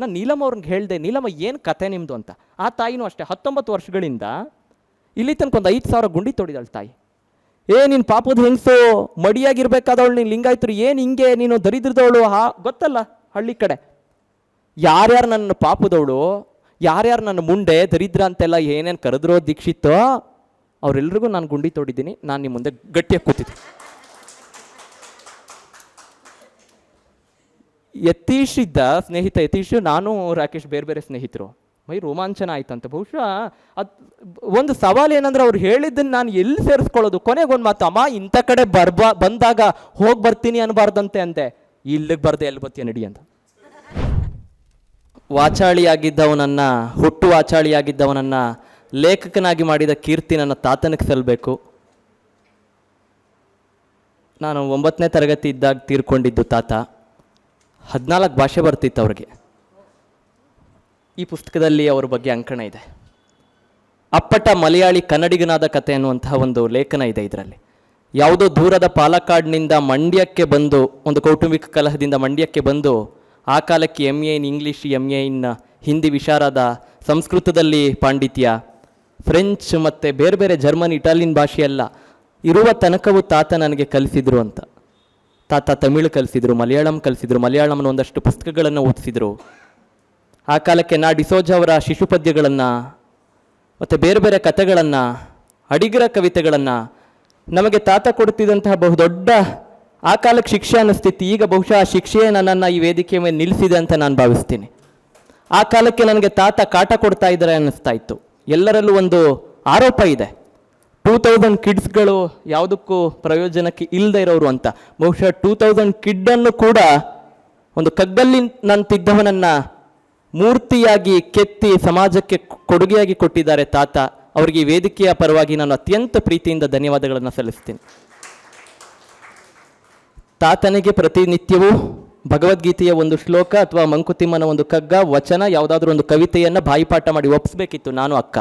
ನಾನು ನೀಲಮ್ಮ ಅವ್ರಿಗೆ ಹೇಳಿದೆ, ನೀಲಮ್ಮ, ಏನು ಕತೆ ನಿಮ್ಮದು ಅಂತ. ಆ ತಾಯಿನೂ ಅಷ್ಟೇ, ಹತ್ತೊಂಬತ್ತು ವರ್ಷಗಳಿಂದ ಇಲ್ಲಿ ತನಕ ಒಂದು ಐದು ಸಾವಿರ ಗುಂಡಿ ತೊಡಿದಾಳೆ ತಾಯಿ. ಏ, ನೀನು ಪಾಪದ ಹೆಂಗಸು? ಮಡಿಯಾಗಿರ್ಬೇಕಾದವಳು ನೀನು ಲಿಂಗಾಯ್ತರು, ಏನು ಹಿಂಗೆ? ನೀನು ದರಿದ್ರದವಳು, ಹಾ? ಗೊತ್ತಲ್ಲ, ಹಳ್ಳಿ ಕಡೆ. ಯಾರ್ಯಾರು ನನ್ನ ಪಾಪದವಳು, ಯಾರ್ಯಾರು ನನ್ನ ಮುಂಡೆ ದರಿದ್ರ ಅಂತೆಲ್ಲ ಏನೇನು ಕರೆದ್ರೋ ದೀಕ್ಷಿತ್ತೋ ಅವರೆಲ್ರಿಗೂ ನಾನು ಗುಂಡಿ ತೊಡಿದ್ದೀನಿ, ನಾನು ನಿಮ್ಮ ಮುಂದೆ ಗಟ್ಟಿಯಾಗಿ ಕೂತಿದ್ದೆ ಯತೀಶ್ ಇದ್ದ ಸ್ನೇಹಿತ ಯತೀಶ್, ನಾನು ರಾಕೇಶ್ ಬೇರೆ ಬೇರೆ ಸ್ನೇಹಿತರು. ಮೈ ರೋಮಾಂಚನ ಆಯ್ತಂತೆ. ಬಹುಶಃ ಅದು ಒಂದು ಸವಾಲು ಏನಂದ್ರೆ ಅವ್ರು ಹೇಳಿದ್ದನ್ನು ನಾನು ಎಲ್ಲಿ ಸೇರಿಸ್ಕೊಳ್ಳೋದು? ಕೊನೆಗೆ ಒಂದು ಮಾತು, ಅಮ್ಮ, ಇಂಥ ಕಡೆ ಬರ್ಬಾ, ಬಂದಾಗ ಹೋಗಿ ಬರ್ತೀನಿ ಅನ್ಬಾರ್ದಂತೆ ಅಂತೆ ಇಲ್ಲಿಗೆ ಬರ್ದೆ, ಎಲ್ಲಿ ಬರ್ತೀಯ ನಡಿ ಅಂತ. ವಾಚಾಳಿಯಾಗಿದ್ದವನನ್ನ, ಹುಟ್ಟು ವಾಚಾಳಿಯಾಗಿದ್ದವನನ್ನ ಲೇಖಕನಾಗಿ ಮಾಡಿದ ಕೀರ್ತಿ ನನ್ನ ತಾತನಿಗೆ ಸಲ್ಲಬೇಕು ನಾನು ಒಂಬತ್ತನೇ ತರಗತಿ ಇದ್ದಾಗ ತೀರ್ಕೊಂಡಿದ್ದು ತಾತ. ಹದಿನಾಲ್ಕು ಭಾಷೆ ಬರ್ತಿತ್ತು ಅವ್ರಿಗೆ. ಈ ಪುಸ್ತಕದಲ್ಲಿ ಅವ್ರ ಬಗ್ಗೆ ಅಂಕಣ ಇದೆ. ಅಪ್ಪಟ ಮಲಯಾಳಿ ಕನ್ನಡಿಗನಾದ ಕತೆ ಅನ್ನುವಂತಹ ಒಂದು ಲೇಖನ ಇದೆ ಇದರಲ್ಲಿ. ಯಾವುದೋ ದೂರದ ಪಾಲಕ್ಕಾಡ್ನಿಂದ ಮಂಡ್ಯಕ್ಕೆ ಬಂದು, ಒಂದು ಕೌಟುಂಬಿಕ ಕಲಹದಿಂದ ಮಂಡ್ಯಕ್ಕೆ ಬಂದು, ಆ ಕಾಲಕ್ಕೆ M A in English M A in Hindi ವಿಶಾರದ ಸಂಸ್ಕೃತದಲ್ಲಿ ಪಾಂಡಿತ್ಯ ಫ್ರೆಂಚ್ ಮತ್ತು ಬೇರೆ ಬೇರೆ ಜರ್ಮನ್ ಇಟಾಲಿಯನ್ ಭಾಷೆಯೆಲ್ಲ ಇರುವ ತನಕವೂ ತಾತ ನನಗೆ ಕಲಿಸಿದ್ರು ಅಂತ. ತಾತ ತಮಿಳು ಕಲಿಸಿದ್ರು, ಮಲಯಾಳಂ ಕಲಿಸಿದ್ರು ಮಲಯಾಳಂನ ಒಂದಷ್ಟು ಪುಸ್ತಕಗಳನ್ನು ಓದಿಸಿದ್ರು. ಆ ಕಾಲಕ್ಕೆ ನಾ ಡಿಸೋಜ ಅವರ ಶಿಶುಪದ್ಯಗಳನ್ನು ಮತ್ತು ಬೇರೆ ಬೇರೆ ಕಥೆಗಳನ್ನು, ಅಡಿಗರ ಕವಿತೆಗಳನ್ನು ನಮಗೆ ತಾತ ಕೊಡುತ್ತಿದ್ದಂತಹ ಬಹುದೊಡ್ಡ ಆ ಕಾಲಕ್ಕೆ ಶಿಕ್ಷೆ ಅನ್ನಿಸ್ತಿತ್ತು ಈಗ ಬಹುಶಃ ಆ ಶಿಕ್ಷೆಯೇ ನನ್ನನ್ನು ಈ ವೇದಿಕೆ ಮೇಲೆ ನಿಲ್ಲಿಸಿದೆ ಅಂತ ನಾನು ಭಾವಿಸ್ತೀನಿ. ಆ ಕಾಲಕ್ಕೆ ನನಗೆ ತಾತ ಕಾಟ ಕೊಡ್ತಾ ಇದ್ದಾರೆ ಅನ್ನಿಸ್ತಾ ಇತ್ತು. ಎಲ್ಲರಲ್ಲೂ ಒಂದು ಆರೋಪ ಇದೆ. ಟೂ ತೌಸಂಡ್ ಕಿಡ್ಸ್ಗಳು ಯಾವುದಕ್ಕೂ ಪ್ರಯೋಜನಕ್ಕೆ ಇಲ್ಲದೆ ಇರೋರು ಅಂತ. ಬಹುಶಃ ಟೂ ತೌಸಂಡ್ ಕಿಡ್ಡನ್ನು ಕೂಡ ಒಂದು ಕಗ್ಗಲ್ಲಿ ನಂತಿದ್ದವನನ್ನು ಮೂರ್ತಿಯಾಗಿ ಕೆತ್ತಿ ಸಮಾಜಕ್ಕೆ ಕೊಡುಗೆಯಾಗಿ ಕೊಟ್ಟಿದ್ದಾರೆ ತಾತ. ಅವರಿಗೆ ವೇದಿಕೆಯ ಪರವಾಗಿ ನಾನು ಅತ್ಯಂತ ಪ್ರೀತಿಯಿಂದ ಧನ್ಯವಾದಗಳನ್ನು ಸಲ್ಲಿಸ್ತೀನಿ. ತಾತನಿಗೆ ಪ್ರತಿನಿತ್ಯವೂ ಭಗವದ್ಗೀತೆಯ ಒಂದು ಶ್ಲೋಕ ಅಥವಾ ಮಂಕುತಿಮ್ಮನ ಒಂದು ಕಗ್ಗ, ವಚನ, ಯಾವುದಾದ್ರೂ ಒಂದು ಕವಿತೆಯನ್ನು ಬಾಯಿಪಾಠ ಮಾಡಿ ಒಪ್ಪಿಸ್ಬೇಕಿತ್ತು ನಾನು ಅಕ್ಕ.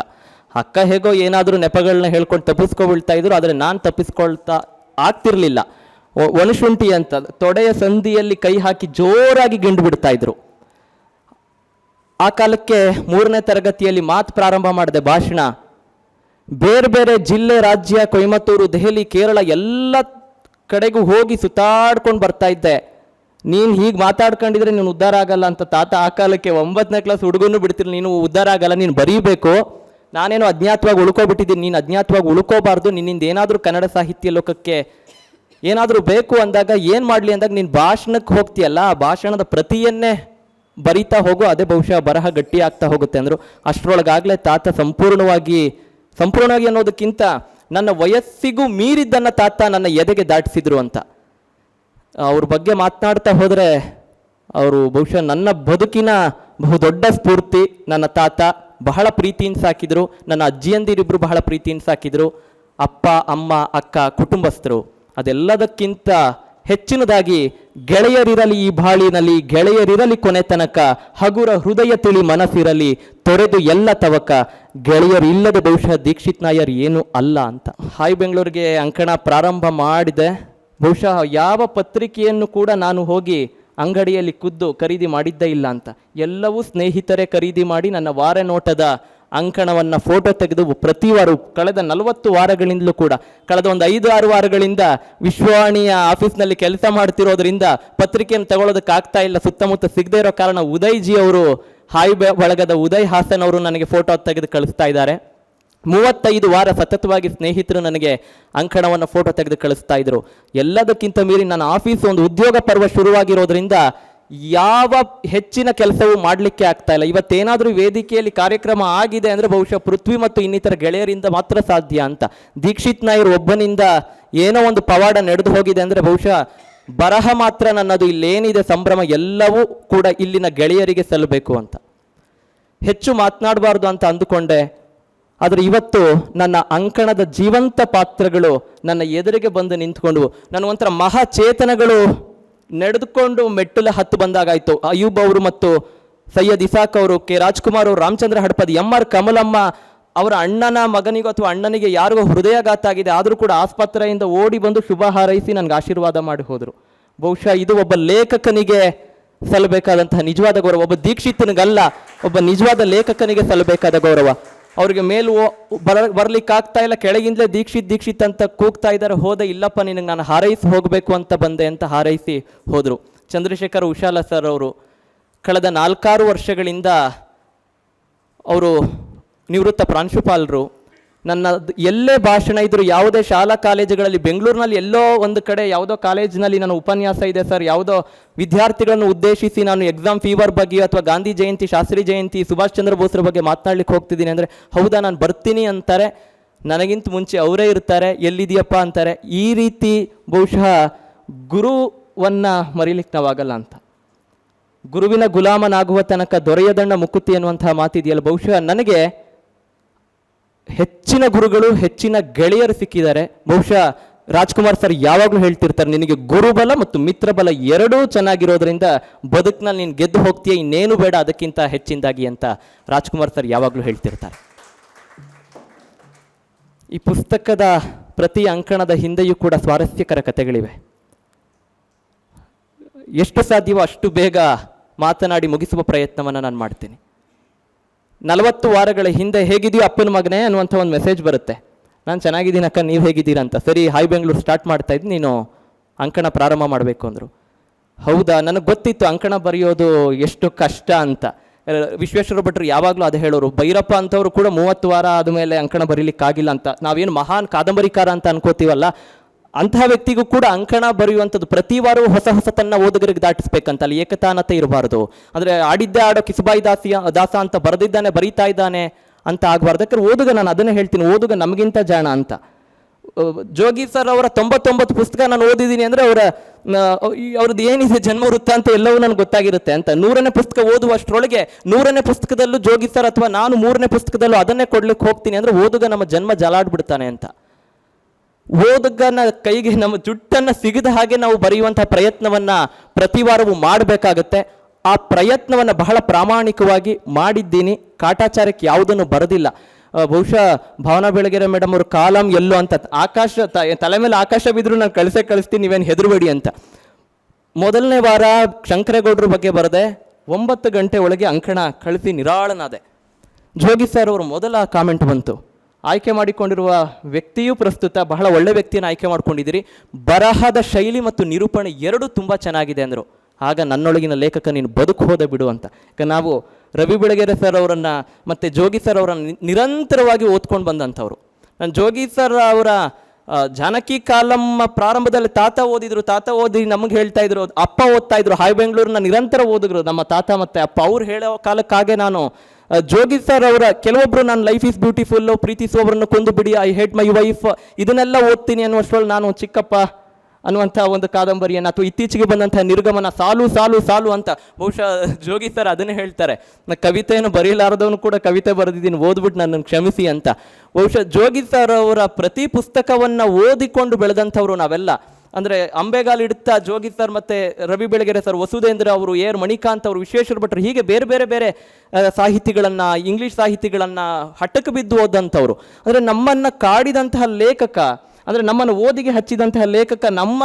ಅಕ್ಕ ಹೇಗೋ ಏನಾದರೂ ನೆಪಗಳನ್ನ ಹೇಳ್ಕೊಂಡು ತಪ್ಪಿಸ್ಕೊಬಿಡ್ತಾ ಇದ್ರು, ಆದರೆ ನಾನು ತಪ್ಪಿಸ್ಕೊಳ್ತಾ ಆಗ್ತಿರ್ಲಿಲ್ಲ. ಒಣಶುಂಠಿ ಅಂತ, ತೊಡೆಯ ಸಂಧಿಯಲ್ಲಿ ಕೈ ಹಾಕಿ ಜೋರಾಗಿ ಗಿಂಡು ಬಿಡ್ತಾ ಇದ್ರು. ಆ ಕಾಲಕ್ಕೆ ಮೂರನೇ ತರಗತಿಯಲ್ಲಿ ಮಾತು ಪ್ರಾರಂಭ ಮಾಡಿದೆ ಭಾಷಣ. ಬೇರೆ ಬೇರೆ ಜಿಲ್ಲೆ, ರಾಜ್ಯ, ಕೊಯಮತ್ತೂರು, ದೆಹಲಿ, ಕೇರಳ ಎಲ್ಲ ಕಡೆಗೂ ಹೋಗಿ ಸುತ್ತಾಡ್ಕೊಂಡು ಬರ್ತಾ ಇದ್ದೆ. ನೀನು ಹೀಗೆ ಮಾತಾಡ್ಕೊಂಡಿದ್ರೆ ನೀನು ಉದ್ಧಾರ ಆಗಲ್ಲ ಅಂತ ತಾತ ಆ ಕಾಲಕ್ಕೆ ಒಂಬತ್ತನೇ ಕ್ಲಾಸ್ ಹುಡುಗನೂ ಬಿಡ್ತಿರ್ಲಿ, ನೀನು ಉದ್ಧಾರ ಆಗಲ್ಲ, ನೀನು ಬರೀಬೇಕು. ನಾನೇನೋ ಅಜ್ಞಾತವಾಗಿ ಉಳ್ಕೊಬಿಟ್ಟಿದ್ದೀನಿ, ನೀನು ಅಜ್ಞಾತವಾಗಿ ಉಳ್ಕೋಬಾರ್ದು, ನಿನ್ನಿಂದ ಏನಾದರೂ ಕನ್ನಡ ಸಾಹಿತ್ಯ ಲೋಕಕ್ಕೆ ಏನಾದರೂ ಬೇಕು ಅಂದಾಗ ಏನು ಮಾಡಲಿ ಅಂದಾಗ ನೀನು ಭಾಷಣಕ್ಕೆ ಹೋಗ್ತೀಯಲ್ಲ, ಆ ಭಾಷಣದ ಪ್ರತಿಯನ್ನೇ ಬರಿತಾ ಹೋಗು, ಅದೇ ಬಹುಶಃ ಬರಹ ಗಟ್ಟಿ ಆಗ್ತಾ ಹೋಗುತ್ತೆ ಅಂದರು. ಅಷ್ಟರೊಳಗಾಗಲೇ ತಾತ ಸಂಪೂರ್ಣವಾಗಿ ಸಂಪೂರ್ಣವಾಗಿ ಅನ್ನೋದಕ್ಕಿಂತ ನನ್ನ ವಯಸ್ಸಿಗೂ ಮೀರಿದ್ದನ್ನು ತಾತ ನನ್ನ ಎದೆಗೆ ದಾಟಿಸಿದ್ರು ಅಂತ. ಅವ್ರ ಬಗ್ಗೆ ಮಾತನಾಡ್ತಾ ಹೋದರೆ, ಅವರು ಬಹುಶಃ ನನ್ನ ಬದುಕಿನ ಬಹುದೊಡ್ಡ ಸ್ಫೂರ್ತಿ, ನನ್ನ ತಾತ. ಬಹಳ ಪ್ರೀತಿಯಿಂದ ಸಾಕಿದ್ರು. ನನ್ನ ಅಜ್ಜಿಯಂದಿರಿಬ್ಬರು ಬಹಳ ಪ್ರೀತಿಯಿಂದ ಸಾಕಿದ್ರು. ಅಪ್ಪ, ಅಮ್ಮ, ಅಕ್ಕ, ಕುಟುಂಬಸ್ಥರು, ಅದೆಲ್ಲದಕ್ಕಿಂತ ಹೆಚ್ಚಿನದಾಗಿ ಗೆಳೆಯರಿರಲಿ ಈ ಬಾಳಿನಲ್ಲಿ, ಗೆಳೆಯರಿರಲಿ ಕೊನೆ ತನಕ ಹಗುರ ಹೃದಯ ತಿಳಿ ಮನಸ್ಸಿರಲಿ ತೊರೆದು ಎಲ್ಲ ತವಕ ಗೆಳೆಯರಿಲ್ಲದೆ ಬಹುಶಃ ದೀಕ್ಷಿತ್ ನಾಯರ್ ಏನು ಅಲ್ಲ ಅಂತ. ಹಾಯ್ ಬೆಂಗಳೂರಿಗೆ ಅಂಕಣ ಪ್ರಾರಂಭ ಮಾಡಿದೆ. ಬಹುಶಃ ಯಾವ ಪತ್ರಿಕೆಯನ್ನು ಕೂಡ ನಾನು ಹೋಗಿ ಅಂಗಡಿಯಲ್ಲಿ ಖುದ್ದು ಖರೀದಿ ಮಾಡಿದ್ದೇ ಇಲ್ಲ ಅಂತ. ಎಲ್ಲವೂ ಸ್ನೇಹಿತರೇ ಖರೀದಿ ಮಾಡಿ ನನ್ನ ವಾರ ನೋಟದ ಅಂಕಣವನ್ನು ಫೋಟೋ ತೆಗೆದು ಪ್ರತಿ ವಾರ, ಕಳೆದ ನಲವತ್ತು ವಾರಗಳಿಂದಲೂ ಕೂಡ, ಕಳೆದ ಒಂದು ಐದು ಆರು ವಾರಗಳಿಂದ ವಿಶ್ವವಾಣಿಯ ಆಫೀಸ್ನಲ್ಲಿ ಕೆಲಸ ಮಾಡ್ತಿರೋದ್ರಿಂದ ಪತ್ರಿಕೆಯನ್ನು ತಗೊಳ್ಳೋದಕ್ಕಾಗ್ತಾ ಇಲ್ಲ. ಸುತ್ತಮುತ್ತ ಸಿಗದೇ ಇರೋ ಕಾರಣ ಉದಯ್ ಜಿ ಅವರು, ಹಾಯ್ ಬಳಗದ ಉದಯ್ ಹಾಸನ್ ಅವರು ನನಗೆ ಫೋಟೋ ತೆಗೆದು ಕಳಿಸ್ತಾ ಇದ್ದಾರೆ. ಮೂವತ್ತೈದು ವಾರ ಸತತವಾಗಿ ಸ್ನೇಹಿತರು ನನಗೆ ಅಂಕಣವನ್ನು ಫೋಟೋ ತೆಗೆದು ಕಳಿಸ್ತಾ ಇದ್ರು. ಎಲ್ಲದಕ್ಕಿಂತ ಮೀರಿ ನನ್ನ ಆಫೀಸ್ ಒಂದು ಉದ್ಯೋಗ ಪರ್ವ ಶುರುವಾಗಿರೋದ್ರಿಂದ ಯಾವ ಹೆಚ್ಚಿನ ಕೆಲಸವೂ ಮಾಡಲಿಕ್ಕೆ ಆಗ್ತಾ ಇಲ್ಲ. ಇವತ್ತೇನಾದರೂ ವೇದಿಕೆಯಲ್ಲಿ ಕಾರ್ಯಕ್ರಮ ಆಗಿದೆ ಅಂದರೆ ಬಹುಶಃ ಪೃಥ್ವಿ ಮತ್ತು ಇನ್ನಿತರ ಗೆಳೆಯರಿಂದ ಮಾತ್ರ ಸಾಧ್ಯ ಅಂತ. ದೀಕ್ಷಿತ್ ನಾಯರ್ ಒಬ್ಬನಿಂದ ಏನೋ ಒಂದು ಪವಾಡ ನಡೆದು ಹೋಗಿದೆ ಅಂದರೆ ಬಹುಶಃ ಬರಹ ಮಾತ್ರ ನನ್ನದು, ಇಲ್ಲೇನಿದೆ ಸಂಭ್ರಮ, ಎಲ್ಲವೂ ಕೂಡ ಇಲ್ಲಿನ ಗೆಳೆಯರಿಗೆ ಸಲ್ಲಬೇಕು ಅಂತ. ಹೆಚ್ಚು ಮಾತನಾಡಬಾರ್ದು ಅಂತ ಅಂದುಕೊಂಡೆ. ಆದರೆ ಇವತ್ತು ನನ್ನ ಅಂಕಣದ ಜೀವಂತ ಪಾತ್ರಗಳು ನನ್ನ ಎದುರಿಗೆ ಬಂದು ನಿಂತ್ಕೊಂಡು, ನನ್ನ ಒಂಥರ ಮಹಾಚೇತನಗಳು ನಡೆದುಕೊಂಡು ಮೆಟ್ಟಲು ಹತ್ತು ಬಂದಾಗಾಯಿತು. ಅಯೂಬ್ ಅವರು ಮತ್ತು ಸೈಯದ್ ಇಸಾಕ್ ಅವರು, ಕೆ ರಾಜ್ಕುಮಾರ್ ಅವರು, ರಾಮಚಂದ್ರ ಹಡಪದ್, ಎಂ ಆರ್ ಕಮಲಮ್ಮ ಅವರ ಅಣ್ಣನ ಮಗನಿಗೂ ಅಥವಾ ಅಣ್ಣನಿಗೆ ಯಾರಿಗೋ ಹೃದಯಾಘಾತ ಆಗಿದೆ. ಆದರೂ ಕೂಡ ಆಸ್ಪತ್ರೆಯಿಂದ ಓಡಿ ಬಂದು ಶುಭ ಹಾರೈಸಿ ನನಗೆ ಆಶೀರ್ವಾದ ಮಾಡಿ ಹೋದರು. ಬಹುಶಃ ಇದು ಒಬ್ಬ ಲೇಖಕನಿಗೆ ಸಲ್ಲಬೇಕಾದಂತಹ ನಿಜವಾದ ಗೌರವ. ಒಬ್ಬ ದೀಕ್ಷಿತನಿಗಲ್ಲ, ಒಬ್ಬ ನಿಜವಾದ ಲೇಖಕನಿಗೆ ಸಲ್ಲಬೇಕಾದ ಗೌರವ. ಅವ್ರಿಗೆ ಮೇಲೂ ಬರ ಬರ್ಲಿಕ್ಕೆ ಆಗ್ತಾ ಇಲ್ಲ. ಕೆಳಗಿಂದಲೇ ದೀಕ್ಷಿತ್ ದೀಕ್ಷಿತ್ ಅಂತ ಕೂಗ್ತಾ ಇದ್ದಾರೆ. ಹೋದ, ಇಲ್ಲಪ್ಪ, ನಿನಗೆ ನಾನು ಹಾರೈಸಿ ಹೋಗಬೇಕು ಅಂತ ಬಂದೆ ಅಂತ ಹಾರೈಸಿ ಹೋದರು. ಚಂದ್ರಶೇಖರ್ ಉಶಾಲ ಸರ್ ಅವರು ಕಳೆದ ನಾಲ್ಕಾರು ವರ್ಷಗಳಿಂದ ಅವರು ನಿವೃತ್ತ ಪ್ರಾಂಶುಪಾಲರು. ನನ್ನ ಎಲ್ಲೇ ಭಾಷಣ ಇದ್ದರೂ ಯಾವುದೇ ಶಾಲಾ ಕಾಲೇಜುಗಳಲ್ಲಿ, ಬೆಂಗಳೂರಿನಲ್ಲಿ ಎಲ್ಲೋ ಒಂದು ಕಡೆ ಯಾವುದೋ ಕಾಲೇಜಿನಲ್ಲಿ ನನ್ನ ಉಪನ್ಯಾಸ ಇದೆ ಸರ್. ಯಾವುದೋ ವಿದ್ಯಾರ್ಥಿಗಳನ್ನು ಉದ್ದೇಶಿಸಿ ನಾನು ಎಕ್ಸಾಮ್ ಫೀವರ್ ಬಗ್ಗೆ ಅಥವಾ ಗಾಂಧಿ ಜಯಂತಿ, ಶಾಸ್ತ್ರಿ ಜಯಂತಿ, ಸುಭಾಷ್ ಚಂದ್ರ ಬೋಸ್ರ ಬಗ್ಗೆ ಮಾತನಾಡ್ಲಿಕ್ಕೆ ಹೋಗ್ತಿದ್ದೀನಿ ಅಂದರೆ, ಹೌದಾ ನಾನು ಬರ್ತೀನಿ ಅಂತಾರೆ. ನನಗಿಂತ ಮುಂಚೆ ಅವರೇ ಇರ್ತಾರೆ ಎಲ್ಲಿದೆಯಪ್ಪ ಅಂತಾರೆ. ಈ ರೀತಿ ಬಹುಶಃ ಗುರುವನ್ನು ಮರೀಲಿಕ್ಕೆ ನಾವಾಗಲ್ಲ ಅಂತ. ಗುರುವಿನ ಗುಲಾಮನಾಗುವ ತನಕ ದೊರೆಯದಣ್ಣ ಮುಕುತಿ ಅನ್ನುವಂತಹ ಮಾತಿದೆಯಲ್ಲ, ಬಹುಶಃ ನನಗೆ ಹೆಚ್ಚಿನ ಗುರುಗಳು, ಹೆಚ್ಚಿನ ಗೆಳೆಯರು ಸಿಕ್ಕಿದ್ದಾರೆ. ಬಹುಶಃ ರಾಜ್ಕುಮಾರ್ ಸರ್ ಯಾವಾಗಲೂ ಹೇಳ್ತಿರ್ತಾರೆ, ನಿನಗೆ ಗುರುಬಲ ಮತ್ತು ಮಿತ್ರಬಲ ಎರಡೂ ಚೆನ್ನಾಗಿರೋದ್ರಿಂದ ಬದುಕಿನಲ್ಲಿ ನೀನು ಗೆದ್ದು ಹೋಗ್ತೀಯ, ಇನ್ನೇನು ಬೇಡ, ಅದಕ್ಕಿಂತ ಹೆಚ್ಚಿಂದಾಗಿ ಅಂತ ರಾಜ್ಕುಮಾರ್ ಸರ್ ಯಾವಾಗಲೂ ಹೇಳ್ತಿರ್ತಾರೆ. ಈ ಪುಸ್ತಕದ ಪ್ರತಿ ಅಂಕಣದ ಹಿಂದೆಯೂ ಕೂಡ ಸ್ವಾರಸ್ಯಕರ ಕಥೆಗಳಿವೆ. ಎಷ್ಟು ಸಾಧ್ಯವೋ ಅಷ್ಟು ಬೇಗ ಮಾತನಾಡಿ ಮುಗಿಸುವ ಪ್ರಯತ್ನವನ್ನು ನಾನು ಮಾಡ್ತೀನಿ. ನಲವತ್ತು ವಾರಗಳ ಹಿಂದೆ ಹೇಗಿದೆಯೋ ಅಪ್ಪನ ಮಗನೇ ಅನ್ನುವಂಥ ಒಂದು ಮೆಸೇಜ್ ಬರುತ್ತೆ. ನಾನು ಚೆನ್ನಾಗಿದ್ದೀನಿ ಅಕ್ಕ, ನೀವು ಹೇಗಿದ್ದೀರಾ ಅಂತ. ಸರಿ, ಹಾಯ್ ಬೆಂಗಳೂರು ಸ್ಟಾರ್ಟ್ ಮಾಡ್ತಾ ಇದ್ದೀನಿ ನೀನು ಅಂಕಣ ಪ್ರಾರಂಭ ಮಾಡಬೇಕು ಅಂದರು. ಹೌದಾ, ನನಗೆ ಗೊತ್ತಿತ್ತು ಅಂಕಣ ಬರೆಯೋದು ಎಷ್ಟು ಕಷ್ಟ ಅಂತ. ವಿಶ್ವೇಶ್ವರ ಭಟ್ರು ಯಾವಾಗಲೂ ಅದು ಹೇಳೋರು, ಭೈರಪ್ಪ ಅಂತವರು ಕೂಡ ಮೂವತ್ತು ವಾರ ಆದಮೇಲೆ ಅಂಕಣ ಬರೀಲಿಕ್ಕಾಗಿಲ್ಲ ಅಂತ. ನಾವೇನು ಮಹಾನ್ ಕಾದಂಬರಿಕಾರ ಅಂತ ಅನ್ಕೋತೀವಲ್ಲ ಅಂತಹ ವ್ಯಕ್ತಿಗೂ ಕೂಡ ಅಂಕಣ ಬರೆಯುವಂಥದ್ದು ಪ್ರತಿ ವಾರವೂ ಹೊಸ ತನ್ನ ಓದುಗರಿಗೆ ದಾಟಿಸ್ಬೇಕಂತ ಅಲ್ಲಿ ಏಕತಾನತೆ ಇರಬಾರ್ದು. ಅಂದರೆ ಆಡಿದ್ದೆ ಆಡೋ ಕಿಸುಬಾಯಿ ದಾಸಿಯ, ದಾಸ ಅಂತ ಬರೆದಿದ್ದಾನೆ, ಬರೀತಾ ಇದ್ದಾನೆ ಅಂತ ಆಗಬಾರ್ದು. ಯಾಕಂದ್ರೆ ಓದುಗ ನಾನು ಅದನ್ನೇ ಹೇಳ್ತೀನಿ, ಓದುಗ ನಮಗಿಂತ ಜಾಣ ಅಂತ. ಜೋಗಿ ಸರ್ ಅವರ ತೊಂಬತ್ತೊಂಬತ್ತು ಪುಸ್ತಕ ನಾನು ಓದಿದ್ದೀನಿ ಅಂದರೆ ಅವರ ಅವ್ರದ್ದು ಏನಿದೆ ಜನ್ಮ ವೃತ್ತ ಅಂತ ಎಲ್ಲವೂ ನನಗೆ ಗೊತ್ತಾಗಿರುತ್ತೆ ಅಂತ. ನೂರನೇ ಪುಸ್ತಕ ಓದುವಷ್ಟರೊಳಗೆ ನೂರನೇ ಪುಸ್ತಕದಲ್ಲೂ ಜೋಗಿ ಸರ್ ಅಥವಾ ನಾನು ಮೂರನೇ ಪುಸ್ತಕದಲ್ಲೂ ಅದನ್ನೇ ಕೊಡ್ಲಿಕ್ಕೆ ಹೋಗ್ತೀನಿ ಅಂದರೆ ಓದುಗ ನಮ್ಮ ಜನ್ಮ ಜಲಾಡ್ಬಿಡ್ತಾನೆ ಅಂತ. ಓದುಗನ ಕೈಗೆ ನಮ್ಮ ಜುಟ್ಟನ್ನು ಸಿಗದ ಹಾಗೆ ನಾವು ಬರೆಯುವಂತಹ ಪ್ರಯತ್ನವನ್ನ ಪ್ರತಿವಾರವೂ ಮಾಡಬೇಕಾಗತ್ತೆ. ಆ ಪ್ರಯತ್ನವನ್ನು ಬಹಳ ಪ್ರಾಮಾಣಿಕವಾಗಿ ಮಾಡಿದ್ದೀನಿ. ಕಾಟಾಚಾರಕ್ಕೆ ಯಾವುದನ್ನು ಬರೋದಿಲ್ಲ. ಬಹುಶಃ ಭಾವನಾ ಬೆಳಗೆರೆ ಮೇಡಮ್ ಅವರು ಕಾಲಂ ಎಲ್ಲೋ ಅಂತ, ಆಕಾಶ ತಲೆ ಮೇಲೆ ಆಕಾಶ ಬಿದ್ದರೂ ನಾನು ಕಳಿಸೇ ಕಳಿಸ್ತೀನಿ, ನೀವೇನು ಹೆದರಬೇಡಿ ಅಂತ. ಮೊದಲನೇ ವಾರ ಶಂಕರೇಗೌಡರ ಬಗ್ಗೆ ಬರದೆ, ಒಂಬತ್ತು ಗಂಟೆ ಒಳಗೆ ಅಂಕಣ ಕಳಿಸಿ ನಿರಾಳನಾದೆ. ಜೋಗಿ ಸರ್ ಅವರು ಮೊದಲ ಕಾಮೆಂಟ್ ಬಂತು. ಆಯ್ಕೆ ಮಾಡಿಕೊಂಡಿರುವ ವ್ಯಕ್ತಿಯೂ ಪ್ರಸ್ತುತ ಬಹಳ ಒಳ್ಳೆ ವ್ಯಕ್ತಿಯನ್ನು ಆಯ್ಕೆ ಮಾಡ್ಕೊಂಡಿದ್ದೀರಿ. ಬರಹದ ಶೈಲಿ ಮತ್ತು ನಿರೂಪಣೆ ಎರಡೂ ತುಂಬ ಚೆನ್ನಾಗಿದೆ ಅಂದರು. ಆಗ ನನ್ನೊಳಗಿನ ಲೇಖಕ ನೀನು ಬದುಕು ಹೋದ ಬಿಡು ಅಂತ. ಈಗ ನಾವು ರವಿ ಬೆಳಗೆರೆ ಸರ್ ಅವರನ್ನು ಮತ್ತು ಜೋಗಿ ಸರ್ ಅವರನ್ನು ನಿರಂತರವಾಗಿ ಓದ್ಕೊಂಡು ಬಂದಂಥವ್ರು. ನಾನು ಜೋಗಿ ಸರ್ ಅವರ ಜಾನಕಿ ಕಾಲಮ್ಮ ಪ್ರಾರಂಭದಲ್ಲಿ ತಾತ ಓದಿದ್ರು, ತಾತ ಓದಿ ನಮಗೆ ಹೇಳ್ತಾ ಇದ್ರು, ಅಪ್ಪ ಓದ್ತಾ ಇದ್ರು, ಹಾಯ್ ಬೆಂಗಳೂರಿನ ನಿರಂತರ ಓದಿದ್ರು ನಮ್ಮ ತಾತ ಮತ್ತು ಅಪ್ಪ. ಅವ್ರು ಹೇಳೋ ಕಾಲಕ್ಕಾಗೆ ನಾನು ಜೋಗಿ ಸರ್ ಅವರ ಕೆಲವೊಬ್ಬರು ನಾನು ಲೈಫ್ ಇಸ್ ಬ್ಯೂಟಿಫುಲ್ಲು ಪ್ರೀತಿಸುವವರನ್ನು ಕೊಂದು ಬಿಡಿ ಐ ಹೇಟ್ ಮೈ ವೈಫ್ ಇದನ್ನೆಲ್ಲ ಓದ್ತೀನಿ ಅನ್ನುವಷ್ಟರಲ್ಲಿ ನಾನು ಚಿಕ್ಕಪ್ಪ ಅನ್ನುವಂಥ ಒಂದು ಕಾದಂಬರಿಯನ್ನು ಅಥವಾ ಇತ್ತೀಚೆಗೆ ಬಂದಂಥ ನಿರ್ಗಮನ ಸಾಲು ಸಾಲು ಸಾಲು ಅಂತ. ಬಹುಶಃ ಜೋಗಿ ಸರ್ ಅದನ್ನೇ ಹೇಳ್ತಾರೆ. ನಾನು ಕವಿತೆಯನ್ನು ಬರೀಲಾರದವನು ಕೂಡ ಕವಿತೆ ಬರೆದಿದ್ದೀನಿ ಓದ್ಬಿಟ್ಟು ನನ್ನನ್ನು ಕ್ಷಮಿಸಿ ಅಂತ. ಬಹುಶಃ ಜೋಗಿ ಸರ್ ಅವರ ಪ್ರತಿ ಪುಸ್ತಕವನ್ನು ಓದಿಕೊಂಡು ಬೆಳೆದಂಥವರು ನಾವೆಲ್ಲ. ಅಂದರೆ ಅಂಬೆಗಾಲಿಡುತ್ತಾ ಜೋಗಿ ಸರ್ ಮತ್ತು ರವಿ ಬೆಳಗೆರೆ ಸರ್ ವಸುಧೇಂದ್ರ ಅವರು ಏರ್ ಮಣಿಕಾಂತ್ ಅವರು, ವಿಶ್ವೇಶ್ವರ ಭಟ್ರು ಹೀಗೆ ಬೇರೆ ಬೇರೆ ಬೇರೆ ಸಾಹಿತಿಗಳನ್ನು, ಇಂಗ್ಲೀಷ್ ಸಾಹಿತಿಗಳನ್ನು ಹಟ್ಟಕ್ಕೆ ಬಿದ್ದು ಓದಂಥವ್ರು ಅಂದರೆ ನಮ್ಮನ್ನು ಕಾಡಿದಂತಹ ಲೇಖಕ, ಅಂದರೆ ನಮ್ಮನ್ನು ಓದಿಗೆ ಹಚ್ಚಿದಂತಹ ಲೇಖಕ, ನಮ್ಮ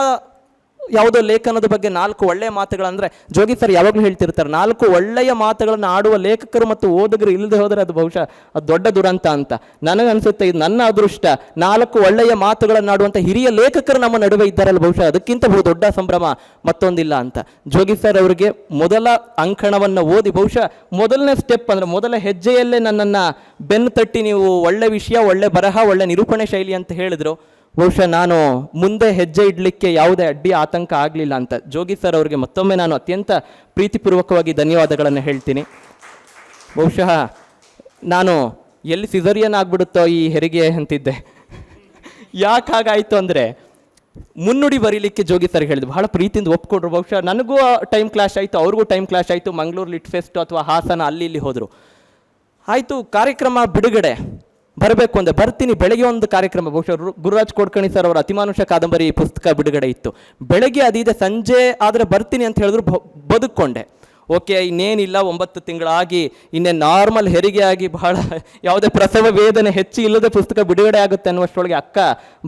ಯಾವುದೋ ಲೇಖನದ ಬಗ್ಗೆ ನಾಲ್ಕು ಒಳ್ಳೆಯ ಮಾತುಗಳಂದರೆ, ಜೋಗಿ ಸರ್ ಯಾವಾಗಲೂ ಹೇಳ್ತಿರ್ತಾರೆ, ನಾಲ್ಕು ಒಳ್ಳೆಯ ಮಾತುಗಳನ್ನು ಆಡುವ ಲೇಖಕರು ಮತ್ತು ಓದುಗರು ಇಲ್ಲದೆ ಹೋದರೆ ಅದು ಬಹುಶಃ ಅದು ದೊಡ್ಡ ದುರಂತ ಅಂತ. ನನಗನ್ಸುತ್ತೆ ಇದು ನನ್ನ ಅದೃಷ್ಟ. ನಾಲ್ಕು ಒಳ್ಳೆಯ ಮಾತುಗಳನ್ನು ಆಡುವಂಥ ಹಿರಿಯ ಲೇಖಕರು ನಮ್ಮ ನಡುವೆ ಇದ್ದಾರಲ್ಲ, ಬಹುಶಃ ಅದಕ್ಕಿಂತ ಬಹು ದೊಡ್ಡ ಸಂಭ್ರಮ, ಮತ್ತೊಂದಿಲ್ಲ ಅಂತ. ಜೋಗಿ ಸರ್ ಅವರಿಗೆ ಮೊದಲ ಅಂಕಣವನ್ನು ಓದಿ, ಬಹುಶಃ ಮೊದಲನೇ ಸ್ಟೆಪ್ ಅಂದರೆ ಮೊದಲ ಹೆಜ್ಜೆಯಲ್ಲೇ ನನ್ನನ್ನು ಬೆನ್ನು ತಟ್ಟಿ ನೀವು ಒಳ್ಳೆ ವಿಷಯ, ಒಳ್ಳೆ ಬರಹ, ಒಳ್ಳೆ ನಿರೂಪಣೆ ಶೈಲಿ ಅಂತ ಹೇಳಿದ್ರು. ಬಹುಶಃ ನಾನು ಮುಂದೆ ಹೆಜ್ಜೆ ಇಡಲಿಕ್ಕೆ ಯಾವುದೇ ಅಡ್ಡಿ ಆತಂಕ ಆಗಲಿಲ್ಲ ಅಂತ. ಜೋಗಿ ಸರ್ ಅವರಿಗೆ ಮತ್ತೊಮ್ಮೆ ನಾನು ಅತ್ಯಂತ ಪ್ರೀತಿಪೂರ್ವಕವಾಗಿ ಧನ್ಯವಾದಗಳನ್ನು ಹೇಳ್ತೀನಿ. ಬಹುಶಃ ನಾನು ಎಲ್ಲಿ ಸಿಸರಿಯನ್ ಆಗ್ಬಿಡುತ್ತೋ ಈ ಹೆರಿಗೆ ಅಂತಿದ್ದೆ. ಯಾಕೆ ಹಾಗಾಯಿತು ಅಂದರೆ ಮುನ್ನುಡಿ ಬರೀಲಿಕ್ಕೆ ಜೋಗಿ ಸರ್ ಹೇಳಿದ್ರು. ಬಹಳ ಪ್ರೀತಿಯಿಂದ ಒಪ್ಕೊಂಡ್ರು. ಬಹುಶಃ ನನಗೂ ಟೈಮ್ ಕ್ಲಾಶ್ ಆಯಿತು, ಅವ್ರಿಗೂ ಟೈಮ್ ಕ್ಲಾಶ್ ಆಯಿತು. ಮಂಗಳೂರು ಲಿಟ್ ಫೆಸ್ಟ್ ಅಥವಾ ಹಾಸನ ಅಲ್ಲಿ ಇಲ್ಲಿ ಹೋದರು. ಆಯಿತು, ಕಾರ್ಯಕ್ರಮ ಬಿಡುಗಡೆ. ಬರಬೇಕು ಅಂದರೆ ಬರ್ತೀನಿ. ಬೆಳಗ್ಗೆ ಒಂದು ಕಾರ್ಯಕ್ರಮ. ಬಹುಶಃ ಗುರುರಾಜ್ ಕೋಡ್ಕಣಿ ಸರ್ ಅವರ ಅತಿಮಾನುಷ ಕಾದಂಬರಿ ಪುಸ್ತಕ ಬಿಡುಗಡೆ ಇತ್ತು. ಬೆಳಗ್ಗೆ ಅದಿದೆ ಸಂಜೆ ಆದರೆ ಬರ್ತೀನಿ ಅಂತ ಹೇಳಿದ್ರು ಬದುಕೊಂಡೆ ಓಕೆ, ಇನ್ನೇನಿಲ್ಲ, ಒಂಬತ್ತು ತಿಂಗಳಾಗಿ, ಇನ್ನೇ ನಾರ್ಮಲ್ ಹೆರಿಗೆ ಆಗಿ ಬಹಳ ಯಾವುದೇ ಪ್ರಸವ ವೇದನೆ ಹೆಚ್ಚು ಇಲ್ಲದೆ ಪುಸ್ತಕ ಬಿಡುಗಡೆ ಆಗುತ್ತೆ ಅನ್ನುವಷ್ಟರೊಳಗೆ ಅಕ್ಕ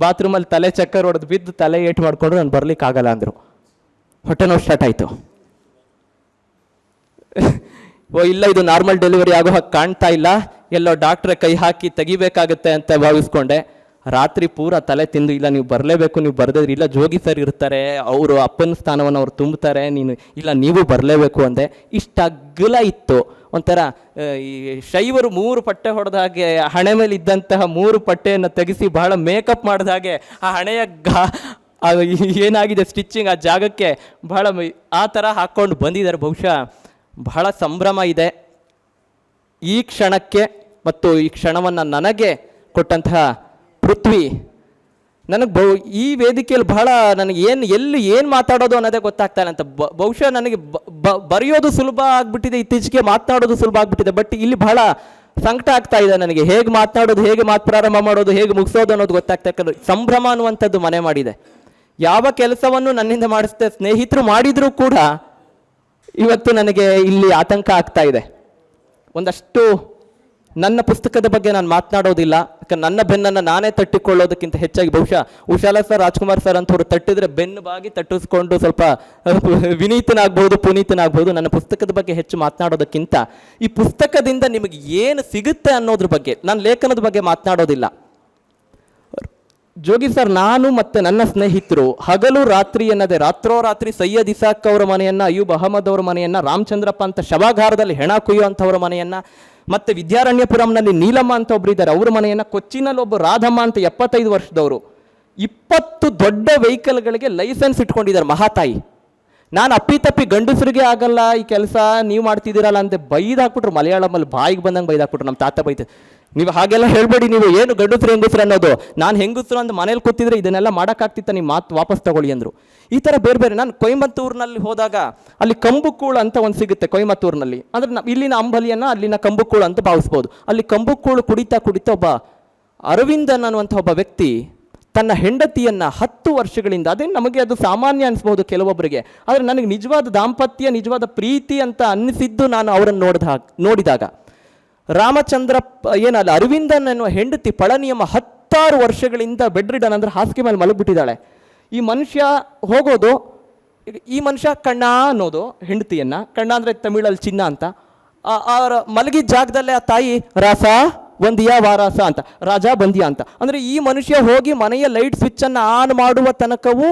ಬಾತ್ರೂಮಲ್ಲಿ ತಲೆ ಚಕ್ಕರ್ ಹೊಡೆದು ಬಿದ್ದು ತಲೆ ಏಟು ಮಾಡಿಕೊಂಡ್ರು, ನಾನು ಬರಲಿಕ್ಕಾಗಲ್ಲ ಅಂದರು. ಹೊಟ್ಟೆ ನೋವು ಸ್ಟಾರ್ಟ್ ಆಯಿತು. ಓ, ಇಲ್ಲ, ಇದು ನಾರ್ಮಲ್ ಡೆಲಿವರಿ ಆಗೋ ಹಾಗೆ ಕಾಣ್ತಾ ಇಲ್ಲ. ಎಲ್ಲೋ ಡಾಕ್ಟ್ರ ಕೈ ಹಾಕಿ ತೆಗಿಬೇಕಾಗತ್ತೆ ಅಂತ ಭಾವಿಸ್ಕೊಂಡೆ. ರಾತ್ರಿ ಪೂರ ತಲೆ ತಿಂದು, ಇಲ್ಲ ನೀವು ಬರಲೇಬೇಕು, ನೀವು ಬರ್ದಿದ್ರಿ, ಇಲ್ಲ ಜೋಗಿ ಸರ್ ಇರ್ತಾರೆ, ಅವರು ಅಪ್ಪನ ಸ್ಥಾನವನ್ನು ಅವ್ರು ತುಂಬುತ್ತಾರೆ ನೀನು, ಇಲ್ಲ ನೀವು ಬರಲೇಬೇಕು ಅಂದೆ. ಇಷ್ಟು ಅಗ್ಗಲ ಇತ್ತು. ಒಂಥರ ಈ ಶೈವರು ಮೂರು ಪಟ್ಟೆ ಹೊಡೆದ ಹಾಗೆ, ಹಣೆ ಮೇಲೆ ಇದ್ದಂತಹ ಮೂರು ಪಟ್ಟೆಯನ್ನು ತೆಗೆಸಿ ಬಹಳ ಮೇಕಪ್ ಮಾಡಿದ ಹಾಗೆ, ಆ ಹಣೆಯ ಗಾ ಏನಾಗಿದೆ ಸ್ಟಿಚ್ಚಿಂಗ್ ಆ ಜಾಗಕ್ಕೆ ಬಹಳ ಆ ಥರ ಹಾಕ್ಕೊಂಡು ಬಂದಿದ್ದಾರೆ. ಬಹುಶಃ ಬಹಳ ಸಂಭ್ರಮ ಇದೆ. ಈ ಕ್ಷಣಕ್ಕೆ ಮತ್ತು ಈ ಕ್ಷಣವನ್ನು ನನಗೆ ಕೊಟ್ಟಂತಹ ಪೃಥ್ವಿ. ನನಗೆ ಬಹು, ಈ ವೇದಿಕೆಯಲ್ಲಿ ಬಹಳ ನನಗೆ ಏನು, ಎಲ್ಲಿ ಏನು ಮಾತಾಡೋದು ಅನ್ನೋದೇ ಗೊತ್ತಾಗ್ತಾ ಇಲ್ಲ ಅಂತ. ಬಹುಶಃ ನನಗೆ ಬರೆಯೋದು ಸುಲಭ ಆಗ್ಬಿಟ್ಟಿದೆ, ಇತ್ತೀಚೆಗೆ ಮಾತನಾಡೋದು ಸುಲಭ ಆಗಿಬಿಟ್ಟಿದೆ, ಬಟ್ ಇಲ್ಲಿ ಬಹಳ ಸಂಕಟ ಆಗ್ತಾ ಇದೆ ನನಗೆ. ಹೇಗೆ ಮಾತನಾಡೋದು, ಹೇಗೆ ಮಾತು ಪ್ರಾರಂಭ ಮಾಡೋದು, ಹೇಗೆ ಮುಗಿಸೋದು ಅನ್ನೋದು ಗೊತ್ತಾಗ್ತಾ ಇಲ್ಲ. ಸಂಭ್ರಮ ಅನ್ನುವಂಥದ್ದು ಮನೆ ಮಾಡಿದೆ. ಯಾವ ಕೆಲಸವನ್ನು ನನ್ನಿಂದ ಮಾಡಿಸ್ತಾ, ಸ್ನೇಹಿತರು ಮಾಡಿದರೂ ಕೂಡ ಇವತ್ತು ನನಗೆ ಇಲ್ಲಿ ಆತಂಕ ಆಗ್ತಾ ಇದೆ. ಒಂದಷ್ಟು ನನ್ನ ಪುಸ್ತಕದ ಬಗ್ಗೆ ನಾನು ಮಾತನಾಡೋದಿಲ್ಲ. ಯಾಕಂದ್ರೆ ನನ್ನ ಬೆನ್ನನ್ನು ನಾನೇ ತಟ್ಟಿಕೊಳ್ಳೋದಕ್ಕಿಂತ ಹೆಚ್ಚಾಗಿ ಬಹುಶಃ ಉಷಾಲ ಸರ್, ರಾಜ್ಕುಮಾರ್ ಸರ್ ಅಂತವ್ರು ತಟ್ಟಿದ್ರೆ ಬೆನ್ನು ಬಾಗಿ ತಟ್ಟಿಸ್ಕೊಂಡು ಸ್ವಲ್ಪ ವಿನೀತನಾಗ್ಬೋದು, ಪುನೀತನಾಗ್ಬೋದು ನನ್ನ ಪುಸ್ತಕದ ಬಗ್ಗೆ ಹೆಚ್ಚು ಮಾತನಾಡೋದಕ್ಕಿಂತ ಈ ಪುಸ್ತಕದಿಂದ ನಿಮಗೆ ಏನು ಸಿಗುತ್ತೆ ಅನ್ನೋದ್ರ ಬಗ್ಗೆ, ನಾನು ಲೇಖನದ ಬಗ್ಗೆ ಮಾತನಾಡೋದಿಲ್ಲ. ಜೋಗಿ ಸರ್, ನಾನು ಮತ್ತು ನನ್ನ ಸ್ನೇಹಿತರು ಹಗಲು ರಾತ್ರಿ ಎನ್ನದೆ ರಾತ್ರೋರಾತ್ರಿ ಸೈಯದ್ ಇಸಾಕ್ ಅವರ ಮನೆಯನ್ನ, ಅಯ್ಯೂಬ್ ಅಹಮದ್ ಅವರ ಮನೆಯನ್ನ, ರಾಮಚಂದ್ರಪ್ಪ ಅಂತ ಶವಾಗಾರದಲ್ಲಿ ಹೆಣ ಕುಯ್ಯುವಂಥವ್ರ ಮನೆಯನ್ನ, ಮತ್ತೆ ವಿದ್ಯಾರಣ್ಯಪುರಂನಲ್ಲಿ ನೀಲಮ್ಮ ಅಂತ ಒಬ್ರು ಇದ್ದಾರೆ, ಅವ್ರ ಮನೆಯನ್ನ ಕೊಚ್ಚಿನಲ್ಲಿ ಒಬ್ಬ ರಾಧಮ್ಮ ಅಂತ ಎಪ್ಪತ್ತೈದು ವರ್ಷದವರು. ಇಪ್ಪತ್ತು ದೊಡ್ಡ ವೆಹಿಕಲ್ಗಳಿಗೆ ಲೈಸೆನ್ಸ್ ಇಟ್ಕೊಂಡಿದ್ದಾರೆ ಮಹಾತಾಯಿ. ನಾನು ಅಪ್ಪಿತಪ್ಪಿ ಗಂಡಸರಿಗೆ ಆಗಲ್ಲ ಈ ಕೆಲಸ, ನೀವು ಮಾಡ್ತಿದ್ದೀರಲ್ಲ ಅಂತ ಬೈದು ಹಾಕ್ಬಿಟ್ರು ಮಲಯಾಳಮಲ್ಲಿ ಬಾಯಿಗೆ ಬಂದಂಗೆ ಬೈದು ನಮ್ಮ ತಾತ ಬೈತ. ನೀವು ಹಾಗೆಲ್ಲ ಹೇಳ್ಬೇಡಿ ನೀವು, ಏನು ಗಂಡಸರು, ಹೆಂಗಸರು ಅನ್ನೋದು. ನಾನು ಹೆಂಗಸರು ಅಂತ ಮನೇಲಿ ಕೂತಿದ್ರೆ ಇದನ್ನೆಲ್ಲ ಮಾಡೋಕ್ಕಾಗ್ತಿತ್ತ ನೀವು ಮಾತು ವಾಪಸ್ ತಗೊಳ್ಳಿ ಅಂದರು. ಈ ಥರ ಬೇರೆ ಬೇರೆ, ನಾನು ಕೊಯಮತ್ತೂರಿನಲ್ಲಿ ಹೋದಾಗ ಅಲ್ಲಿ ಕಂಬುಕೂಳು ಅಂತ ಒಂದು ಸಿಗುತ್ತೆ ಕೊಯಮತ್ತೂರಿನಲ್ಲಿ ಅಂದರೆ ಇಲ್ಲಿನ ಅಂಬಲಿಯನ್ನು ಅಲ್ಲಿನ ಕಂಬುಕೂಳು ಅಂತ ಭಾವಿಸ್ಬೋದು. ಅಲ್ಲಿ ಕಂಬುಕೂಳು ಕುಡಿತಾ ಕುಡಿತಾ ಒಬ್ಬ ಅರವಿಂದನ್ ಅನ್ನುವಂಥ ಒಬ್ಬ ವ್ಯಕ್ತಿ ತನ್ನ ಹೆಂಡತಿಯನ್ನ ಹತ್ತು ವರ್ಷಗಳಿಂದ, ಅದೇ ನಮಗೆ ಅದು ಸಾಮಾನ್ಯ ಅನಿಸ್ಬೋದು ಕೆಲವೊಬ್ಬರಿಗೆ, ಆದರೆ ನನಗೆ ನಿಜವಾದ ದಾಂಪತ್ಯ, ನಿಜವಾದ ಪ್ರೀತಿ ಅಂತ ಅನ್ನಿಸಿದ್ದು ನಾನು ಅವರನ್ನು ನೋಡಿದ ನೋಡಿದಾಗ. ರಾಮಚಂದ್ರ ಏನಲ್ಲ, ಅರವಿಂದನ್ ಎನ್ನುವ ಹೆಂಡತಿ ಪಳನಿಯಮ್ಮ ಹತ್ತಾರು ವರ್ಷಗಳಿಂದ ಬೆಡ್ ರಿಡನ್ ಅಂದ್ರೆ ಹಾಸಿಗೆ ಮೇಲೆ ಮಲಗಿಬಿಟ್ಟಿದ್ದಾಳೆ. ಈ ಮನುಷ್ಯ ಹೋಗೋದು, ಈ- ಮನುಷ್ಯ ಕಣ್ಣ ಅನ್ನೋದು ಹೆಂಡತಿಯನ್ನ, ಕಣ್ಣ ಅಂದರೆ ತಮಿಳಲ್ಲಿ ಚಿನ್ನ ಅಂತ ಅವರ ಮಲಗಿದ ಜಾಗದಲ್ಲೇ ಆ ತಾಯಿ, ರಾಸ? ಬಂದಿಯಾ ವಾರಾಸ ಅಂತ, ರಾಜ ಬಂದಿಯಾ ಅಂತ. ಅಂದರೆ ಈ ಮನುಷ್ಯ ಹೋಗಿ ಮನೆಯ ಲೈಟ್ ಸ್ವಿಚ್ಚನ್ನು ಆನ್ ಮಾಡುವ ತನಕವೂ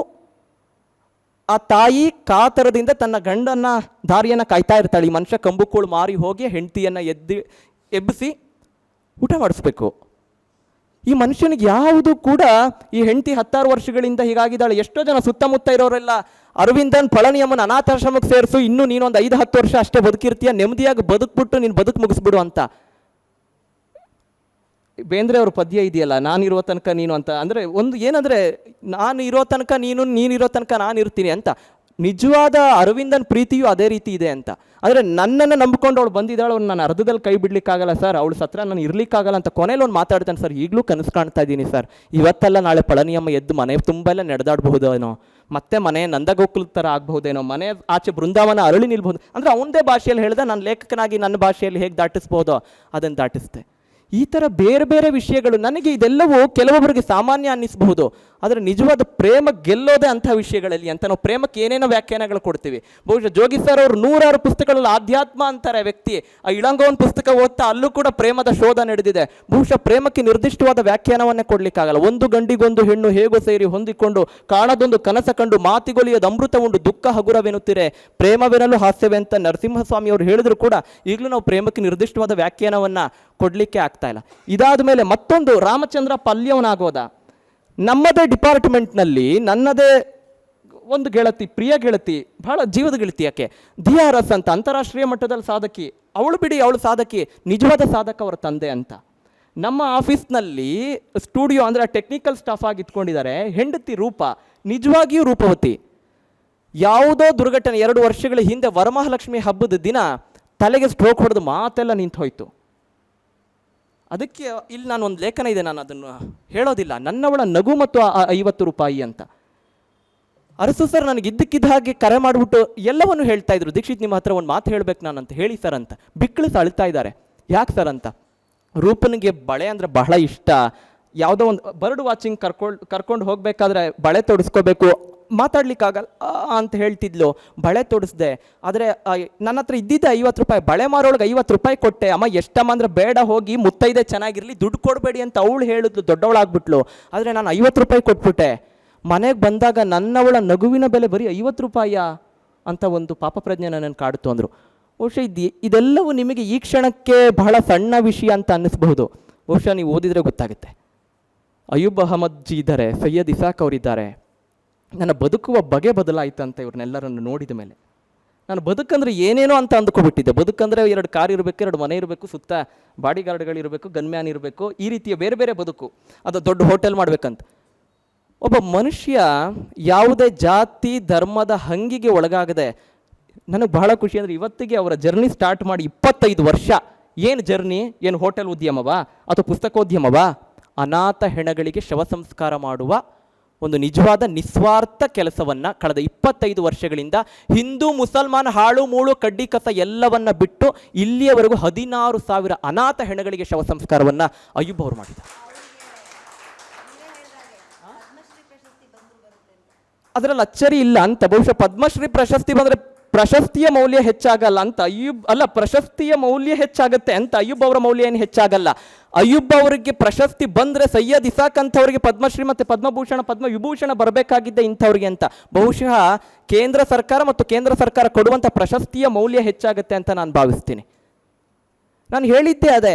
ಆ ತಾಯಿ ಕಾತರದಿಂದ ತನ್ನ ಗಂಡನ ದಾರಿಯನ್ನು ಕಾಯ್ತಾ ಇರ್ತಾಳೆ. ಈ ಮನುಷ್ಯ ಕಂಬುಕೋಳು ಮಾರಿ ಹೋಗಿ ಹೆಂಡತಿಯನ್ನು ಎದ್ದು ಎಬ್ಬಿಸಿ ಊಟ ಮಾಡಿಸ್ಬೇಕು. ಈ ಮನುಷ್ಯನಿಗೆ ಯಾವುದು ಕೂಡ ಈ ಹೆಂಡತಿ ಹತ್ತಾರು ವರ್ಷಗಳಿಂದ ಹೀಗಾಗಿದ್ದಾಳೆ. ಎಷ್ಟೋ ಜನ ಸುತ್ತಮುತ್ತ ಇರೋರೆಲ್ಲ ಅರವಿಂದನ್, ಪಳನಿಯಮ್ಮನ ಅನಾಥಾಶ್ರಮಕ್ಕೆ ಸೇರಿಸು, ಇನ್ನೂ ನೀನೊಂದು ಐದು ಹತ್ತು ವರ್ಷ ಅಷ್ಟೇ ಬದುಕಿರ್ತೀಯ, ನೆಮ್ಮದಿಯಾಗಿ ಬದುಕ್ಬಿಟ್ಟು ನೀನು ಬದುಕು ಮುಗಿಸ್ಬಿಡು ಅಂತ. ಬೇಂದ್ರೆ ಅವ್ರ ಪದ್ಯ ಇದೆಯಲ್ಲ ನಾನಿರೋ ತನಕ ನೀನು ಅಂತ. ಅಂದರೆ ಒಂದು ಏನಂದರೆ ನಾನು ಇರೋ ತನಕ ನೀನು, ನೀನಿರೋ ತನಕ ನಾನು ಇರ್ತೀನಿ ಅಂತ. ನಿಜವಾದ ಅರವಿಂದನ ಪ್ರೀತಿಯು ಅದೇ ರೀತಿ ಇದೆ ಅಂತ. ಅಂದರೆ ನನ್ನನ್ನು ನಂಬಿಕೊಂಡು ಅವಳು ಬಂದಿದ್ದಾಳು ಅವ್ಳು ನಾನು ಅರ್ಧದಲ್ಲಿ ಕೈ ಬಿಡ್ಲಿಕ್ಕಾಗಲ್ಲ ಸರ್. ಅವಳು ಸತ್ರ ನಾನು ಇರ್ಲಿಕ್ಕಾಗಲ್ಲ ಅಂತ ಕೊನೆಯಲ್ಲಿ ಒಂದು ಮಾತಾಡ್ತಾನೆ ಸರ್. ಈಗಲೂ ಕನಸು ಕಾಣ್ತಾ ಇದ್ದೀನಿ ಸರ್. ಇವತ್ತಲ್ಲ ನಾಳೆ ಪಳನಿಯಮ್ಮ ಎದ್ದು ಮನೆ ತುಂಬ ಎಲ್ಲ ನಡೆದಾಡಬಹುದೇನೋ. ಮತ್ತೆ ಮನೆ ನಂದಗೋಕುಲ ಥರ ಆಗಬಹುದೇನೋ. ಮನೆ ಆಚೆ ಬೃಂದಾವನ ಅರಳಿ ನಿಲ್ಬಹುದು. ಅಂದರೆ ಅವನದೇ ಭಾಷೆಯಲ್ಲಿ ಹೇಳ್ದೆ, ನಾನು ಲೇಖಕನಾಗಿ ನನ್ನ ಭಾಷೆಯಲ್ಲಿ ಹೇಗೆ ದಾಟಿಸ್ಬೋದೋ ಅದನ್ನು ದಾಟಿಸ್ದೆ. ಈ ಥರ ಬೇರೆ ಬೇರೆ ವಿಷಯಗಳು ನನಗೆ ಇದೆಲ್ಲವೂ ಕೆಲವೊಬ್ಬರಿಗೆ ಸಾಮಾನ್ಯ ಅನ್ನಿಸಬಹುದು. ಆದರೆ ನಿಜವಾದ ಪ್ರೇಮ ಗೆಲ್ಲೋದೇ ಅಂಥ ವಿಷಯಗಳಲ್ಲಿ ಅಂತ ನಾವು ಪ್ರೇಮಕ್ಕೆ ಏನೇನೋ ವ್ಯಾಖ್ಯಾನಗಳು ಕೊಡ್ತೀವಿ. ಬಹುಶಃ ಜೋಗಿ ಸರ್ ಅವರು ನೂರಾರು ಪುಸ್ತಕಗಳಲ್ಲಿ ಆಧ್ಯಾತ್ಮ ಅಂತಾರೆ ವ್ಯಕ್ತಿ. ಆ ಇಳಂಗೋನ್ ಪುಸ್ತಕ ಓದ್ತಾ ಅಲ್ಲೂ ಕೂಡ ಪ್ರೇಮದ ಶೋಧ ನಡೆದಿದೆ. ಬಹುಶಃ ಪ್ರೇಮಕ್ಕೆ ನಿರ್ದಿಷ್ಟವಾದ ವ್ಯಾಖ್ಯಾನವನ್ನೇ ಕೊಡಲಿಕ್ಕಾಗಲ್ಲ. ಒಂದು ಗಂಡಿಗೊಂದು ಹೆಣ್ಣು ಹೇಗೋ ಸೇರಿ ಹೊಂದಿಕೊಂಡು ಕಾಣದೊಂದು ಕನಸ ಕಂಡು ಮಾತಿಗೊಲಿಯದ ಅಮೃತ ಉಂಡು ದುಃಖ ಹಗುರವೆನ್ನುತ್ತೀರೆ ಪ್ರೇಮವೆನಲು ಹಾಸ್ಯವೆಂತ ನರಸಿಂಹಸ್ವಾಮಿ ಅವರು ಹೇಳಿದ್ರು ಕೂಡ ಈಗಲೂ ನಾವು ಪ್ರೇಮಕ್ಕೆ ನಿರ್ದಿಷ್ಟವಾದ ವ್ಯಾಖ್ಯಾನವನ್ನ ಕೊಡಲಿಕ್ಕೆ ಆಗ್ತಾ ಇಲ್ಲ. ಇದಾದ ಮೇಲೆ ಮತ್ತೊಂದು ರಾಮಚಂದ್ರ ಪಲ್ಯವನಾಗೋದ. ನಮ್ಮದೇ ಡಿಪಾರ್ಟ್ಮೆಂಟ್ನಲ್ಲಿ ನನ್ನದೇ ಒಂದು ಗೆಳತಿ, ಪ್ರಿಯ ಗೆಳತಿ, ಬಹಳ ಜೀವದ ಗೆಳತಿ ಯಾಕೆ? ದಿಯಾರಸ್ ಅಂತ, ಅಂತಾರಾಷ್ಟ್ರೀಯ ಮಟ್ಟದಲ್ಲಿ ಸಾಧಕಿ, ಅವಳು ಬಿಡಿ, ಅವಳು ಸಾಧಕಿ, ನಿಜವಾದ ಸಾಧಕ ಅವರ ತಂದೆ ಅಂತ. ನಮ್ಮ ಆಫೀಸ್ನಲ್ಲಿ ಸ್ಟುಡಿಯೋ ಅಂದರೆ ಟೆಕ್ನಿಕಲ್ ಸ್ಟಾಫ್ ಆಗಿ ಇಟ್ಕೊಂಡಿದ್ದಾರೆ, ಹೆಂಡತಿ ರೂಪ, ನಿಜವಾಗಿಯೂ ರೂಪವತಿ. ಯಾವುದೋ ದುರ್ಘಟನೆ, ಎರಡು ವರ್ಷಗಳ ಹಿಂದೆ ವರಮಹಾಲಕ್ಷ್ಮಿ ಹಬ್ಬದ ದಿನ ತಲೆಗೆ ಸ್ಟ್ರೋಕ್ ಹೊಡೆದು ಮಾತೆಲ್ಲ ನಿಂತು ಹೋಯ್ತು ಅದಕ್ಕೆ ಇಲ್ಲಿ ನಾನು ಒಂದು ಲೇಖನ ಇದೆ, ನಾನು ಅದನ್ನು ಹೇಳೋದಿಲ್ಲ. ನನ್ನವಳ ನಗು ಮತ್ತು ಆ- ಐವತ್ತು ರೂಪಾಯಿ ಅಂತ. ಅರಸು ಸರ್, ನನಗೆ ಇದ್ದಕ್ಕಿದ್ದ ಹಾಗೆ ಕರೆ ಮಾಡಿಬಿಟ್ಟು ಎಲ್ಲವನ್ನು ಹೇಳ್ತಾ ಇದ್ರು. ದೀಕ್ಷಿತ್, ನಿಮ್ಮ ಹತ್ರ ಒಂದು ಮಾತು ಹೇಳ್ಬೇಕು ನಾನು ಅಂತ ಹೇಳಿ ಸರ್ ಅಂತ. ಬಿಕ್ಕಳು ಅಳ್ತಾ ಇದ್ದಾರೆ. ಯಾಕೆ ಸರ್ ಅಂತ? ರೂಪನಿಗೆ ಬಳೆ ಅಂದರೆ ಬಹಳ ಇಷ್ಟ. ಯಾವುದೋ ಒಂದು ಬರ್ಡ್ ವಾಚಿಂಗ್ ಕರ್ಕೊಂಡು ಕರ್ಕೊಂಡು ಹೋಗಬೇಕಾದ್ರೆ ಬಳೆ ತೊಡಿಸ್ಕೋಬೇಕು. ಮಾತಾಡ್ಲಿಕ್ಕಾಗಲ್ಲ ಅಂತ ಹೇಳ್ತಿದ್ಲು. ಬಳೆ ತೊಡಿಸ್ದೆ. ಆದರೆ ನನ್ನ ಹತ್ರ ಇದ್ದಿದ್ದೆ ಐವತ್ತು ರೂಪಾಯಿ, ಬಳೆ ಮಾರೋಳಿಗೆ ಐವತ್ತು ರೂಪಾಯಿ ಕೊಟ್ಟೆ. ಅಮ್ಮ ಎಷ್ಟಮ್ಮ ಅಂದ್ರೆ ಬೇಡ, ಹೋಗಿ ಮುತ್ತೈದೆ ಚೆನ್ನಾಗಿರಲಿ, ದುಡ್ಡು ಕೊಡಬೇಡಿ ಅಂತ ಅವಳು ಹೇಳಿದ್ಲು. ದೊಡ್ಡವಳಾಗ್ಬಿಟ್ಲು. ಆದರೆ ನಾನು ಐವತ್ತು ರೂಪಾಯಿ ಕೊಟ್ಬಿಟ್ಟೆ. ಮನೆಗೆ ಬಂದಾಗ ನನ್ನವಳ ನಗುವಿನ ಬೆಲೆ ಬರೀ ಐವತ್ತು ರೂಪಾಯಿಯಾ ಅಂತ ಒಂದು ಪಾಪ ಪ್ರಜ್ಞೆ ನನ್ನನ್ನು ಕಾಡ್ತು ಅಂದರು. ಬಹುಶಃ ಇದು, ಇದೆಲ್ಲವೂ ನಿಮಗೆ ಈ ಕ್ಷಣಕ್ಕೆ ಬಹಳ ಸಣ್ಣ ವಿಷಯ ಅಂತ ಅನ್ನಿಸ್ಬಹುದು. ಬಹುಶಃ ನೀವು ಓದಿದರೆ ಗೊತ್ತಾಗುತ್ತೆ. ಅಯ್ಯೂಬ್ ಅಹಮದ್ ಜಿ ಇದ್ದಾರೆ ಸೈಯದ್ ಇಸಾಕ್ ಅವರಿದ್ದಾರೆ. ನನ್ನ ಬದುಕುವ ಬಗೆ ಬದಲಾಯಿತು ಅಂತ ಇವ್ರನ್ನೆಲ್ಲರನ್ನು ನೋಡಿದ ಮೇಲೆ. ನಾನು ಬದುಕಂದ್ರೆ ಏನೇನೋ ಅಂತ ಅಂದ್ಕೊಬಿಟ್ಟಿದ್ದೆ. ಬದುಕಂದರೆ ಎರಡು ಕಾರ್ ಇರಬೇಕು, ಎರಡು ಮನೆ ಇರಬೇಕು, ಸುತ್ತ ಬಾಡಿ ಗಾರ್ಡ್ಗಳಿರಬೇಕು ಗನ್ಮ್ಯಾನ್ ಇರಬೇಕು, ಈ ರೀತಿಯ ಬೇರೆ ಬೇರೆ ಬದುಕು. ಅದು ದೊಡ್ಡ ಹೋಟೆಲ್ ಮಾಡ್ಬೇಕಂತ. ಒಬ್ಬ ಮನುಷ್ಯ ಯಾವುದೇ ಜಾತಿ, ಧರ್ಮದ ಹಂಗಿಗೆ ಒಳಗಾಗದೆ, ನನಗೆ ಬಹಳ ಖುಷಿ ಅಂದರೆ ಇವತ್ತಿಗೆ ಅವರ ಜರ್ನಿ ಸ್ಟಾರ್ಟ್ ಮಾಡಿ ಇಪ್ಪತ್ತೈದು ವರ್ಷ. ಏನು ಜರ್ನಿ? ಏನು ಹೋಟೆಲ್ ಉದ್ಯಮವಾ? ಅಥವಾ ಪುಸ್ತಕೋದ್ಯಮವಾ? ಅನಾಥ ಹೆಣಗಳಿಗೆ ಶವ ಸಂಸ್ಕಾರ ಮಾಡುವ ಒಂದು ನಿಜವಾದ ನಿಸ್ವಾರ್ಥ ಕೆಲಸವನ್ನು ಕಳೆದ ಇಪ್ಪತ್ತೈದು ವರ್ಷಗಳಿಂದ ಹಿಂದೂ ಮುಸಲ್ಮಾನ ಹಾಳು ಮೂಳು ಕಡ್ಡಿ ಕಸ ಎಲ್ಲವನ್ನ ಬಿಟ್ಟು ಇಲ್ಲಿಯವರೆಗೂ ಹದಿನಾರು ಸಾವಿರ ಅನಾಥ ಹೆಣಗಳಿಗೆ ಶವ ಸಂಸ್ಕಾರವನ್ನು ಅಯ್ಯೂಬ್ ಅವರು ಮಾಡಿದ್ದಾರೆ. ಅದರಲ್ಲಿ ಅಚ್ಚರಿ ಇಲ್ಲ ಅಂತ. ಬಹುಶಃ ಪದ್ಮಶ್ರೀ ಪ್ರಶಸ್ತಿ ಬಂದರೆ ಪ್ರಶಸ್ತಿಯ ಮೌಲ್ಯ ಹೆಚ್ಚಾಗಲ್ಲ ಅಂತ ಅಯ್ಯೂಬ್, ಅಲ್ಲ ಪ್ರಶಸ್ತಿಯ ಮೌಲ್ಯ ಹೆಚ್ಚಾಗುತ್ತೆ ಅಂತ ಅಯ್ಯೂಬ್ ಅವರ ಮೌಲ್ಯ ಏನು ಹೆಚ್ಚಾಗಲ್ಲ. ಅಯ್ಯೂಬ್ ಅವರಿಗೆ ಪ್ರಶಸ್ತಿ ಬಂದರೆ ಸೈಯದ್ ಇಸಾಕ್ ಅಂಥವ್ರಿಗೆ ಪದ್ಮಶ್ರೀ ಮತ್ತು ಪದ್ಮಭೂಷಣ ಪದ್ಮ ವಿಭೂಷಣ ಬರಬೇಕಾಗಿದ್ದ ಇಂಥವ್ರಿಗೆ ಅಂತ. ಬಹುಶಃ ಕೇಂದ್ರ ಸರ್ಕಾರ ಮತ್ತು ಕೇಂದ್ರ ಸರ್ಕಾರ ಕೊಡುವಂಥ ಪ್ರಶಸ್ತಿಯ ಮೌಲ್ಯ ಹೆಚ್ಚಾಗುತ್ತೆ ಅಂತ ನಾನು ಭಾವಿಸ್ತೀನಿ. ನಾನು ಹೇಳಿದ್ದೆ ಅದೇ,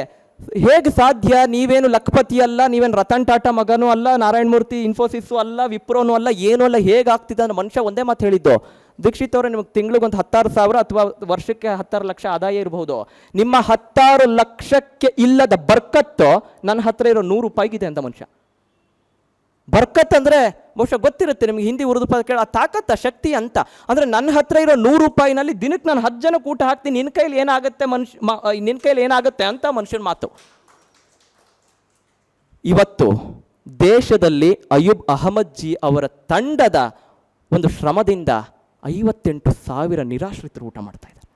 ಹೇಗೆ ಸಾಧ್ಯ? ನೀವೇನು ಲಖಪತಿ ಅಲ್ಲ, ನೀವೇನು ರತನ್ ಟಾಟಾ ಮಗನೂ ಅಲ್ಲ ನಾರಾಯಣ ಮೂರ್ತಿ ಇನ್ಫೋಸಿಸ್ಸು ಅಲ್ಲ, ವಿಪ್ರೋನು ಅಲ್ಲ, ಏನೂ ಅಲ್ಲ ಹೇಗೆ ಅನ್ನೋ ಮನುಷ್ಯ ಒಂದೇ ಮಾತು ಹೇಳಿದ್ದು. ದೀಕ್ಷಿತ್ ಅವರೇ ನಿಮಗೆ ತಿಂಗಳಿಗೆ ಒಂದು ಹತ್ತಾರು ಸಾವಿರ ಅಥವಾ ವರ್ಷಕ್ಕೆ ಹತ್ತಾರು ಲಕ್ಷ ಆದಾಯ ಇರಬಹುದು. ನಿಮ್ಮ ಹತ್ತಾರು ಲಕ್ಷಕ್ಕೆ ಇಲ್ಲದ ಬರ್ಕತ್ತು ನನ್ನ ಹತ್ರ ಇರೋ ನೂರು ರೂಪಾಯಿಗಿದೆ ಅಂತ ಮನುಷ್ಯ. ಬರ್ಕತ್ ಅಂದರೆ ಬಹುಶಃ ಗೊತ್ತಿರುತ್ತೆ, ನಿಮಗೆ ಹಿಂದಿ, ಉರ್ದು ಪದ ಕೇಳ ತಾಕತ್ತ, ಶಕ್ತಿ ಅಂತ. ಅಂದರೆ ನನ್ನ ಹತ್ರ ಇರೋ ನೂರು ರೂಪಾಯಿನಲ್ಲಿ ದಿನಕ್ಕೆ ನಾನು ಹತ್ತು ಜನ ಕೂಟ ಹಾಕ್ತೀನಿ, ನಿನ್ನ ಕೈಲಿ ಏನಾಗುತ್ತೆ ಮನುಷ್ಯ ನಿನ್ನ ಕೈಲಿ ಏನಾಗುತ್ತೆ ಅಂತ ಮನುಷ್ಯನ ಮಾತು. ಇವತ್ತು ದೇಶದಲ್ಲಿ ಅಯೂಬ್ ಅಹಮದ್ ಜಿ ಅವರ ತಂಡದ ಒಂದು ಶ್ರಮದಿಂದ ಐವತ್ತೆಂಟು ಸಾವಿರ ನಿರಾಶ್ರಿತರು ಊಟ ಮಾಡ್ತಾ ಇದ್ದಾರೆ.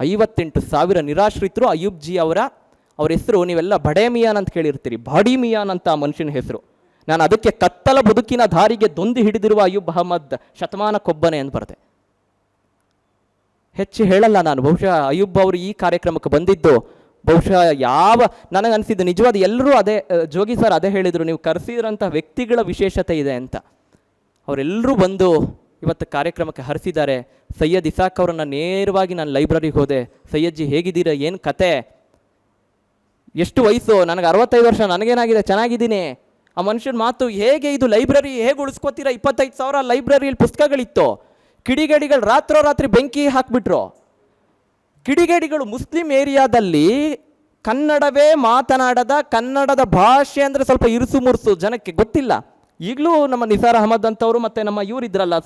ಐವತ್ತೆಂಟು ಸಾವಿರ ನಿರಾಶ್ರಿತರು ಜಿ ಅವರ, ಅವ್ರ ಹೆಸರು ನೀವೆಲ್ಲ ಬಡೇಮಿಯಾನ್ ಅಂತ ಕೇಳಿರ್ತೀರಿ. ಬಾಡಿ ಮಿಯಾನ್ ಅಂತ ಆ ಮನುಷ್ಯನ ಹೆಸರು. ನಾನು ಅದಕ್ಕೆ ಕತ್ತಲ ಬದುಕಿನ ದಾರಿಗೆ ದೊಂದಿ ಹಿಡಿದಿರುವ ಅಯೂಬ್ ಅಹಮದ್ ಕೊಬ್ಬನೆ ಅಂತ ಬರುತ್ತೆ. ಹೆಚ್ಚು ಹೇಳಲ್ಲ ನಾನು, ಬಹುಶಃ ಅಯೂಬ್ ಅವರು ಈ ಕಾರ್ಯಕ್ರಮಕ್ಕೆ ಬಂದಿದ್ದು, ಬಹುಶಃ ಯಾವ, ನನಗೆ ಅನಿಸಿದ್ದು ನಿಜವಾದ ಎಲ್ಲರೂ ಅದೇ ಜೋಗಿ ಸರ್ ಅದೇ ಹೇಳಿದರು, ನೀವು ಕರೆಸಿದ್ರಂಥ ವ್ಯಕ್ತಿಗಳ ವಿಶೇಷತೆ ಇದೆ ಅಂತ. ಅವರೆಲ್ಲರೂ ಬಂದು ಇವತ್ತು ಕಾರ್ಯಕ್ರಮಕ್ಕೆ ಹರಿಸಿದ್ದಾರೆ. ಸೈಯದ್ ಇಸಾಕ್ ಅವರನ್ನು ನೇರವಾಗಿ ನಾನು ಲೈಬ್ರರಿಗೆ ಹೋದೆ. ಸೈಯದ್ಜಿ, ಹೇಗಿದ್ದೀರ? ಏನು ಕತೆ? ಎಷ್ಟು ವಯಸ್ಸು? ನನಗೆ ಅರವತ್ತೈದು ವರ್ಷ, ನನಗೇನಾಗಿದೆ? ಚೆನ್ನಾಗಿದ್ದೀನಿ. ಆ ಮನುಷ್ಯನ ಮಾತು ಹೇಗೆ ಇದು ಲೈಬ್ರರಿ ಹೇಗೆ ಉಳಿಸ್ಕೋತೀರಾ? ಇಪ್ಪತ್ತೈದು ಸಾವಿರ ಲೈಬ್ರರಿಯಲ್ಲಿ ಪುಸ್ತಕಗಳಿತ್ತು. ಕಿಡಿಗೇಡಿಗಳು ರಾತ್ರೋರಾತ್ರಿ ಬೆಂಕಿ ಹಾಕ್ಬಿಟ್ರು. ಕಿಡಿಗೇಡಿಗಳು ಮುಸ್ಲಿಂ ಏರಿಯಾದಲ್ಲಿ ಕನ್ನಡವೇ ಮಾತನಾಡದ, ಕನ್ನಡದ ಭಾಷೆ ಅಂದರೆ ಸ್ವಲ್ಪ ಇರುಸು ಮುರುಸು ಜನಕ್ಕೆ ಗೊತ್ತಿಲ್ಲ. ಈಗಲೂ ನಮ್ಮ ನಿಸಾರ್ ಅಹಮದ್ ಅಂತವರು ಮತ್ತು ನಮ್ಮ ಇವರಿದ್ರಲ್ಲ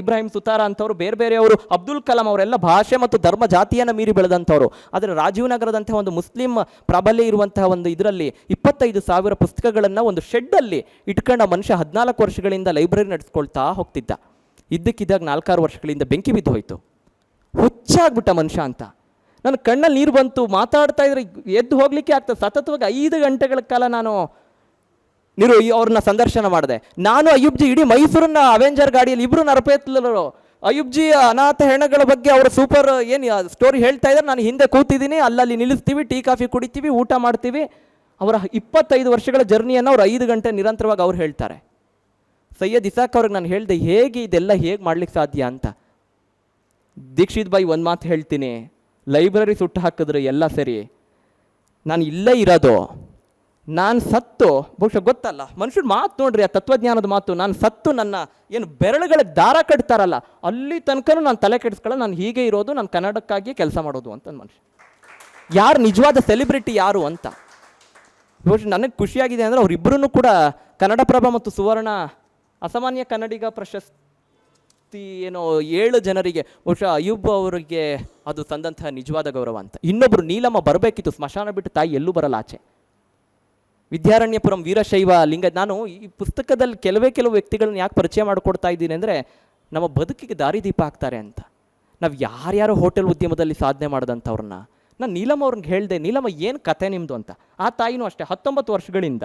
ಇಬ್ರಾಹಿಂ ಸುತಾರ ಅಂತವರು, ಬೇರೆ ಬೇರೆಯವರು ಅಬ್ದುಲ್ ಕಲಾಂ ಅವರೆಲ್ಲ ಭಾಷೆ ಮತ್ತು ಧರ್ಮ ಜಾತಿಯನ್ನು ಮೀರಿ ಬೆಳೆದಂಥವ್ರು. ಆದರೆ ರಾಜೀವ್ ನಗರದಂತಹ ಒಂದು ಮುಸ್ಲಿಂ ಪ್ರಾಬಲ್ಯ ಇರುವಂತಹ ಒಂದು ಇದರಲ್ಲಿ ಇಪ್ಪತ್ತೈದು ಸಾವಿರ ಪುಸ್ತಕಗಳನ್ನು ಒಂದು ಶೆಡ್ಡಲ್ಲಿ ಇಟ್ಕೊಂಡ ಮನುಷ್ಯ ಹದಿನಾಲ್ಕು ವರ್ಷಗಳಿಂದ ಲೈಬ್ರರಿ ನಡೆಸ್ಕೊಳ್ತಾ ಹೋಗ್ತಿದ್ದ. ಇದ್ದಕ್ಕಿದ್ದಾಗ ನಾಲ್ಕಾರು ವರ್ಷಗಳಿಂದ ಬೆಂಕಿ ಬಿದ್ದು ಹೋಯಿತು. ಹುಚ್ಚಾಗ್ಬಿಟ್ಟ ಮನುಷ್ಯ ಅಂತ. ನನ್ನ ಕಣ್ಣಲ್ಲಿ ನೀರು ಬಂತು, ಮಾತಾಡ್ತಾ ಇದ್ರೆ ಎದ್ದು ಹೋಗ್ಲಿಕ್ಕೆ ಆಗ್ತದೆ. ಸತತವಾಗಿ ಐದು ಗಂಟೆಗಳ ಕಾಲ ನಾನು ನೀರು ಅವ್ರನ್ನ ಸಂದರ್ಶನ ಮಾಡಿದೆ. ನಾನು ಅಯುಬ್ಜಿ ಇಡೀ ಮೈಸೂರನ್ನ ಅವೆಂಜರ್ ಗಾಡಿಯಲ್ಲಿ ಇಬ್ರು ನರಪೇತ್ಲರು. ಅಯುಬ್ಜಿ ಅನಾಥ ಹೆಣಗಳ ಬಗ್ಗೆ ಅವರ ಸೂಪರ್ ಏನು ಸ್ಟೋರಿ ಹೇಳ್ತಾ ಇದ್ದಾರೆ ನಾನು ಹಿಂದೆ ಕೂತಿದ್ದೀನಿ. ಅಲ್ಲಲ್ಲಿ ನಿಲ್ಲಿಸ್ತೀವಿ, ಟೀ, ಕಾಫಿ ಕುಡಿತೀವಿ, ಊಟ ಮಾಡ್ತೀವಿ. ಅವರ ಇಪ್ಪತ್ತೈದು ವರ್ಷಗಳ ಜರ್ನಿಯನ್ನು ಅವ್ರು ಐದು ಗಂಟೆ ನಿರಂತರವಾಗಿ ಅವ್ರು ಹೇಳ್ತಾರೆ. ಸೈಯದ್ ಇಸಾಕ್ ಅವ್ರಿಗೆ ನಾನು ಹೇಳಿದೆ, ಹೇಗೆ ಇದೆಲ್ಲ ಹೇಗೆ ಮಾಡ್ಲಿಕ್ಕೆ ಸಾಧ್ಯ ಅಂತ. ದೀಕ್ಷಿತ್ ಬಾಯಿ ಒಂದು ಮಾತು ಹೇಳ್ತೀನಿ. ಲೈಬ್ರರಿ ಸುಟ್ಟು ಹಾಕಿದ್ರೆ ಎಲ್ಲ ಸರಿ. ನಾನು ಇಲ್ಲೇ ಇರೋದು. ನಾನು ಸತ್ತು, ಬಹುಶಃ ಗೊತ್ತಲ್ಲ. ಮನುಷ್ಯರು ಮಾತು ನೋಡ್ರಿ, ಆ ತತ್ವಜ್ಞಾನದ ಮಾತು, ನಾನು ಸತ್ತು ನನ್ನ ಏನು ಬೆರಳುಗಳ ದಾರ ಕಟ್ತಾರಲ್ಲ, ಅಲ್ಲಿ ತನಕ ನಾನು ತಲೆ ಕೆಡಿಸ್ಕೊಳ್ಳೋ ನಾನು ಹೀಗೆ ಇರೋದು, ನಾನು ಕನ್ನಡಕ್ಕಾಗಿ ಕೆಲಸ ಮಾಡೋದು ಅಂತ ಮನುಷ್ಯ. ಯಾರು ನಿಜವಾದ ಸೆಲೆಬ್ರಿಟಿ ಯಾರು ಅಂತ? ಬಹುಶಃ ನನಗೆ ಖುಷಿಯಾಗಿದೆ ಅಂದರೆ ಅವರಿಬ್ಬರೂ ಕೂಡ ಕನ್ನಡಪ್ರಭ ಮತ್ತು ಸುವರ್ಣ, ಅಸಾಮಾನ್ಯ ಕನ್ನಡಿಗ ಪ್ರಶಸ್ತಿ ಏನೋ ಏಳು ಜನರಿಗೆ, ಬಹುಶಃ ಅಯೂಬ್ ಅವರಿಗೆ ಅದು ತಂದಂತಹ ನಿಜವಾದ ಗೌರವ ಅಂತ. ಇನ್ನೊಬ್ಬರು ನೀಲಮ್ಮ ಬರಬೇಕಿತ್ತು, ಸ್ಮಶಾನ ಬಿಟ್ಟು ತಾಯಿ ಎಲ್ಲೂ ಬರಲ್ಲ ಆಚೆ. ವಿದ್ಯಾರಣ್ಯಪುರಂ ವೀರಶೈವ ಲಿಂಗ ನಾನು ಈ ಪುಸ್ತಕದಲ್ಲಿ ಕೆಲವೇ ಕೆಲವು ವ್ಯಕ್ತಿಗಳನ್ನ ಯಾಕೆ ಪರಿಚಯ ಮಾಡಿಕೊಡ್ತಾ ಇದ್ದೀನಿ ಅಂದರೆ ನಮ್ಮ ಬದುಕಿಗೆ ದಾರಿದೀಪ ಆಗ್ತಾರೆ ಅಂತ. ನಾವು ಯಾರ್ಯಾರೋ ಹೋಟೆಲ್ ಉದ್ಯಮದಲ್ಲಿ ಸಾಧನೆ ಮಾಡಿದಂಥವ್ರನ್ನ. ನಾನು ನೀಲಮ್ ಅವ್ರನ್ನ ಹೇಳಿದೆ, ನೀಲಮ್ಮ, ಏನು ಕತೆ ನಿಮ್ಮದು ಅಂತ. ಆ ತಾಯಿನೂ ಅಷ್ಟೇ, ಹತ್ತೊಂಬತ್ತು ವರ್ಷಗಳಿಂದ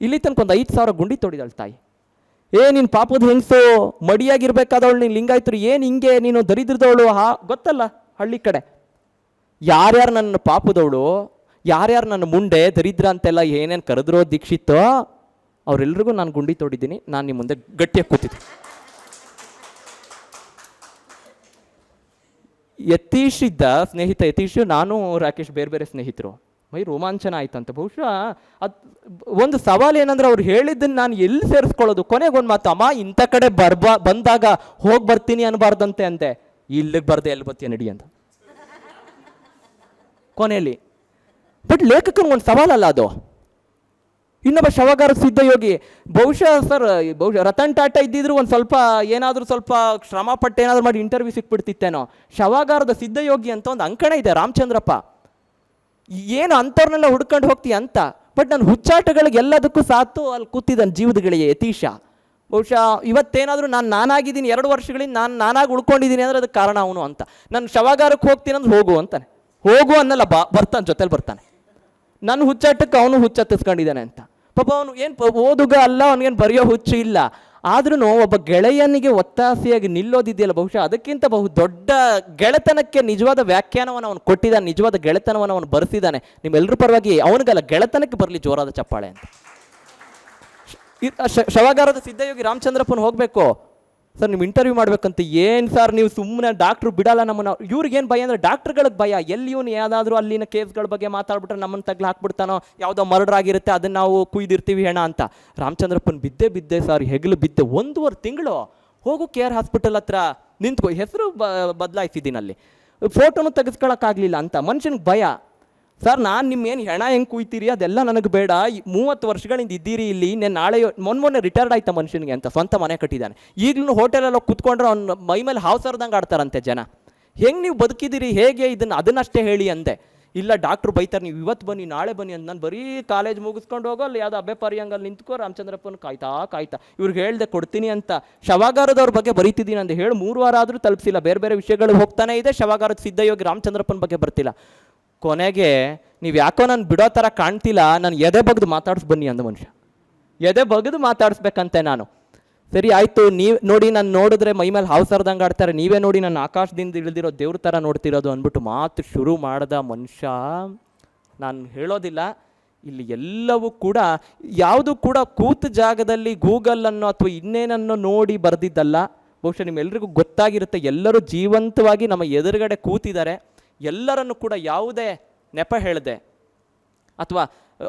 ಇಲ್ಲಿ ತನಕ ಒಂದು ಐದು ಸಾವಿರ ಗುಂಡಿ ತೊಡಿದಳು ತಾಯಿ. ಏ, ನೀನು ಪಾಪದ ಹೆಂಗಸು? ಮಡಿಯಾಗಿರ್ಬೇಕಾದವಳು ನೀನು ಲಿಂಗಾಯ್ತರು, ಏನು ಹಿಂಗೆ? ನೀನು ದರಿದ್ರದವಳು? ಹಾ, ಗೊತ್ತಲ್ಲ ಹಳ್ಳಿ ಕಡೆ. ಯಾರ್ಯಾರು ನನ್ನ ಪಾಪದವಳು ಯಾರ್ಯಾರು ನನ್ನ ಮುಂದೆ ದರಿದ್ರ ಅಂತೆಲ್ಲ ಏನೇನು ಕರೆದ್ರೋ ದೀಕ್ಷಿತ್ತೋ ಅವರೆಲ್ರಿಗೂ ನಾನು ಗುಂಡಿ ತೋಡಿದ್ದೀನಿ, ನಾನು ನಿಮ್ಮ ಮುಂದೆ ಗಟ್ಟಿಯಾಗಿ ಕೂತಿದ್ದೆ ಯತೀಶ್ ಇದ್ದ ಸ್ನೇಹಿತ, ಯತೀಶ್, ನಾನು ರಾಕೇಶ್ ಬೇರೆ ಬೇರೆ ಸ್ನೇಹಿತರು. ಮೈ ರೋಮಾಂಚನ ಆಯ್ತಂತ, ಬಹುಶಃ ಅದು ಒಂದು ಸವಾಲು ಏನಂದ್ರೆ ಅವ್ರು ಹೇಳಿದ್ದನ್ನು ನಾನು ಎಲ್ಲಿ ಸೇರಿಸ್ಕೊಳ್ಳೋದು? ಕೊನೆಗೊಂದು ಮಾತು, ಅಮ್ಮ, ಇಂಥ ಕಡೆ ಬರ್ಬಾ, ಬಂದಾಗ ಹೋಗಿ ಬರ್ತೀನಿ ಅನ್ಬಾರ್ದಂತೆ ಅಂತೆ ಇಲ್ಲಿಗೆ ಬರ್ದೆ, ಎಲ್ಲಿ ಬರ್ತೀಯ ನಡಿ ಅಂತ. ಕೊನೆಯಲ್ಲಿ ಬಟ್ ಲೇಖಕನಿಗೆ ಒಂದು ಸವಾಲಲ್ಲ ಅದು. ಇನ್ನೊಬ್ಬ ಶವಗಾರ ಸಿದ್ಧಯೋಗಿ, ಬಹುಶಃ ಸರ್, ಬಹುಶಃ ರತನ್ ಟಾಟಾ ಇದ್ದಿದ್ರು ಒಂದು ಸ್ವಲ್ಪ ಏನಾದರೂ ಸ್ವಲ್ಪ ಶ್ರಮ ಪಟ್ಟು ಏನಾದರೂ ಮಾಡಿ ಇಂಟರ್ವ್ಯೂ ಸಿಕ್ಬಿಡ್ತಿತ್ತೇನೋ. ಶವಗಾರದ ಸಿದ್ಧಯೋಗಿ ಅಂತ ಒಂದು ಅಂಕಣ ಇದೆ, ರಾಮಚಂದ್ರಪ್ಪ. ಏನು ಅಂಥವ್ರನ್ನೆಲ್ಲ ಹುಡ್ಕೊಂಡು ಹೋಗ್ತೀಯ ಅಂತ. ಬಟ್ ನಾನು ಹುಚ್ಚಾಟಗಳಿಗೆ ಎಲ್ಲದಕ್ಕೂ ಸಾತು ಅಲ್ಲಿ ಕೂತಿದ್ದಾನೆ ಜೀವದಗಳಿಗೆ ಯತೀಶ. ಬಹುಶಃ ಇವತ್ತೇನಾದರೂ ನಾನು ನಾನಾಗಿದ್ದೀನಿ, ಎರಡು ವರ್ಷಗಳಿಂದ ನಾನು ನಾನಾಗಿ ಉಳ್ಕೊಂಡಿದ್ದೀನಿ ಅಂದ್ರೆ ಅದಕ್ಕೆ ಕಾರಣ ಅವನು ಅಂತ. ನಾನು ಶವಾಗಾರಕ್ಕೆ ಹೋಗ್ತೀನಿ ಅಂದ್ರೆ ಹೋಗು ಅಂತಾನೆ. ಹೋಗು ಅನ್ನಲ್ಲ ಬರ್ತಾನೆ, ಜೊತೆಲಿ ಬರ್ತಾನೆ. ನನ್ನ ಹುಚ್ಚಾಟಕ್ಕೆ ಅವನು ಹುಚ್ಚತ್ತಿಸ್ಕೊಂಡಿದ್ದಾನೆ ಅಂತ. ಪಾಪ ಅವನು ಏನು ಓದುಗ ಅಲ್ಲ, ಅವನಿಗೇನು ಬರೆಯೋ ಹುಚ್ಚು ಇಲ್ಲ. ಆದ್ರೂ ಒಬ್ಬ ಗೆಳೆಯನಿಗೆ ಒತ್ತಾಸೆಯಾಗಿ ನಿಲ್ಲೋದಿದೆಯಲ್ಲ ಬಹುಶಃ? ಅದಕ್ಕಿಂತ ಬಹು ದೊಡ್ಡ ಗೆಳೆತನಕ್ಕೆ ನಿಜವಾದ ವ್ಯಾಖ್ಯಾನವನ್ನು ಅವನು ಕೊಟ್ಟಿದ್ದಾನೆ, ನಿಜವಾದ ಗೆಳೆತನವನ್ನು ಅವನು ಬರೆಸಿದ್ದಾನೆ. ನಿಮ್ಮೆಲ್ಲರ ಪರವಾಗಿ ಅವನಿಗಲ್ಲ, ಗೆಳೆತನಕ್ಕೆ ಬರಲಿ ಜೋರಾದ ಚಪ್ಪಾಳೆ ಅಂತ. ಶವಾಗಾರದ ಸಿದ್ಧಯೋಗಿ ರಾಮಚಂದ್ರಪ್ಪನ ಹೋಗಬೇಕು. ಸರ್, ನೀವು ಇಂಟರ್ವ್ಯೂ ಮಾಡ್ಬೇಕಂತ ಏನು ಸರ್, ನೀವು ಸುಮ್ಮನೆ ಡಾಕ್ಟ್ರು ಬಿಡಲ್ಲ ನಮ್ಮನ್ನು. ಇವ್ರಿಗೇನು ಭಯ ಅಂದರೆ ಡಾಕ್ಟ್ರುಗಳಿಗೆ ಭಯ. ಎಲ್ಲಿ ಇವನು ಯಾವುದಾದ್ರೂ ಅಲ್ಲಿನ ಕೇಸ್ಗಳ ಬಗ್ಗೆ ಮಾತಾಡ್ಬಿಟ್ರೆ ನಮ್ಮನ್ನು ತಗ್ಲು ಹಾಕ್ಬಿಡ್ತಾನೋ, ಯಾವುದೋ ಮರ್ಡರ್ ಆಗಿರುತ್ತೆ ಅದನ್ನು ನಾವು ಕುಯ್ದಿರ್ತೀವಿ ಹೆಣ ಅಂತ. ರಾಮಚಂದ್ರಪ್ಪನ ಬಿದ್ದೆ ಬಿದ್ದೆ ಸರ್, ಹೆಗಲು ಬಿದ್ದೆ ಒಂದೂವರೆ ತಿಂಗಳು ಹೋಗು ಕೆ ಆರ್ ಹಾಸ್ಪಿಟಲ್ ಹತ್ರ ನಿಂತ್ಕೊ, ಹೆಸರು ಬ ಬದಲಾಯಿಸಿದ್ದೀನಿ ಅಲ್ಲಿ. ಫೋಟೋನು ತೆಗೆಸ್ಕೊಳಕ್ಕಾಗಲಿಲ್ಲ ಅಂತ. ಮನುಷ್ಯನಿಗೆ ಭಯ. ಸರ್, ನಾನು ನಿಮ್ಮೇನು ಹೆಣ ಹೆಂಗೆ ಕುಯ್ತೀರಿ? ಅದೆಲ್ಲ ನನಗೆ ಬೇಡ. ಮೂವತ್ತು ವರ್ಷಗಳಿಂದ ಇದ್ದೀರಿ ಇಲ್ಲಿ. నేను ನಾಳೆ ಮೊನ್ನೆ ಮೊನ್ನೆ ರಿಟೈರ್ಡ್ ಆಯ್ತಾ ಮನುಷ್ಯನಿಗೆ ಅಂತ ಸ್ವಂತ ಮನೆ ಕಟ್ಟಿದ್ದಾನೆ. ಈಗಲೂ ಹೋಟೆಲಲ್ಲಿ ಕುತ್ಕೊಂಡ್ರೆ ಅವ್ನು ಮೈ ಮೇಲೆ ಹಾವು ಸರ್ದಂಗೆ ಆಡ್ತಾರಂತೆ ಜನ. ಹೆಂಗೆ ನೀವು ಬದುಕಿದ್ದೀರಿ? ಹೇಗೆ ಇದನ್ನು? ಅದನ್ನಷ್ಟೇ ಹೇಳಿ ಅಂದೆ. ಇಲ್ಲ ಡಾಕ್ಟ್ರು ಬೈತಾರೆ, ನೀವು ಇವತ್ತು ಬನ್ನಿ, ನಾಳೆ ಬನ್ನಿ ಅಂತ ನಾನು ಬರೀ ಕಾಲೇಜ್ ಮುಗಿಸ್ಕೊಂಡು ಹೋಗೋ ಅಲ್ಲಿ ಯಾವುದೋ ಅಬ್ಬೆ ಪರಿಯಂಗಲ್ಲಿ ನಿಂತ್ಕೋ, ರಾಮಚಂದ್ರಪ್ಪನ ಕಾಯ್ತಾ ಕಾಯ್ತಾ. ಇವ್ರಿಗೆ ಹೇಳ್ದೆ ಕೊಡ್ತೀನಿ ಅಂತ. ಶವಾಗಾರದವ್ರ ಬಗ್ಗೆ ಬರೀತಿದ್ದೀನಿ ಅಂತ ಹೇಳಿ, ಮೂರು ವಾರ ಆದರೂ ತಲುಪಿಸಿಲ್ಲ. ಬೇರೆ ಬೇರೆ ವಿಷಯಗಳು ಹೋಗ್ತಾನೆ ಇದೆ. ಶವಾಗಾರದ ಸಿದ್ಧಯೋಗಿ ರಾಮಚಂದ್ರಪ್ಪನ ಬಗ್ಗೆ ಬರ್ತಿಲ್ಲ. ಕೊನೆಗೆ, ನೀವು ಯಾಕೋ ನಾನು ಬಿಡೋ ಥರ ಕಾಣ್ತಿಲ್ಲ, ನಾನು ಎದೆ ಬಗ್ದು ಮಾತಾಡ್ಸ್ ಬನ್ನಿ ಅಂದ ಮನುಷ್ಯ. ಎದೆ ಬಗ್ದು ಮಾತಾಡಿಸ್ಬೇಕಂತೆ ನಾನು. ಸರಿ, ಆಯಿತು, ನೀವು ನೋಡಿ ನಾನು ನೋಡಿದ್ರೆ ಮೈ ಮೇಲೆ ಹಾವು ಸರ್ದಂಗೆ ಆಡ್ತಾರೆ, ನೀವೇ ನೋಡಿ ನಾನು ಆಕಾಶದಿಂದ ಇಳಿದಿರೋ ದೇವ್ರ ಥರ ನೋಡ್ತಿರೋದು ಅಂದ್ಬಿಟ್ಟು ಮಾತು ಶುರು ಮಾಡಿದ ಮನುಷ್ಯ. ನಾನು ಹೇಳೋದಿಲ್ಲ, ಇಲ್ಲಿ ಎಲ್ಲವೂ ಕೂಡ, ಯಾವುದು ಕೂಡ ಕೂತ ಜಾಗದಲ್ಲಿ ಗೂಗಲನ್ನು ಅಥವಾ ಇನ್ನೇನನ್ನು ನೋಡಿ ಬರೆದಿದ್ದಲ್ಲ. ಬಹುಶಃ ನಿಮ್ಮೆಲ್ಲರಿಗೂ ಗೊತ್ತಾಗಿರುತ್ತೆ, ಎಲ್ಲರೂ ಜೀವಂತವಾಗಿ ನಮ್ಮ ಎದುರುಗಡೆ ಕೂತಿದ್ದಾರೆ. ಎಲ್ಲರನ್ನು ಕೂಡ ಯಾವುದೇ ನೆಪ ಹೇಳಿದೆ, ಅಥವಾ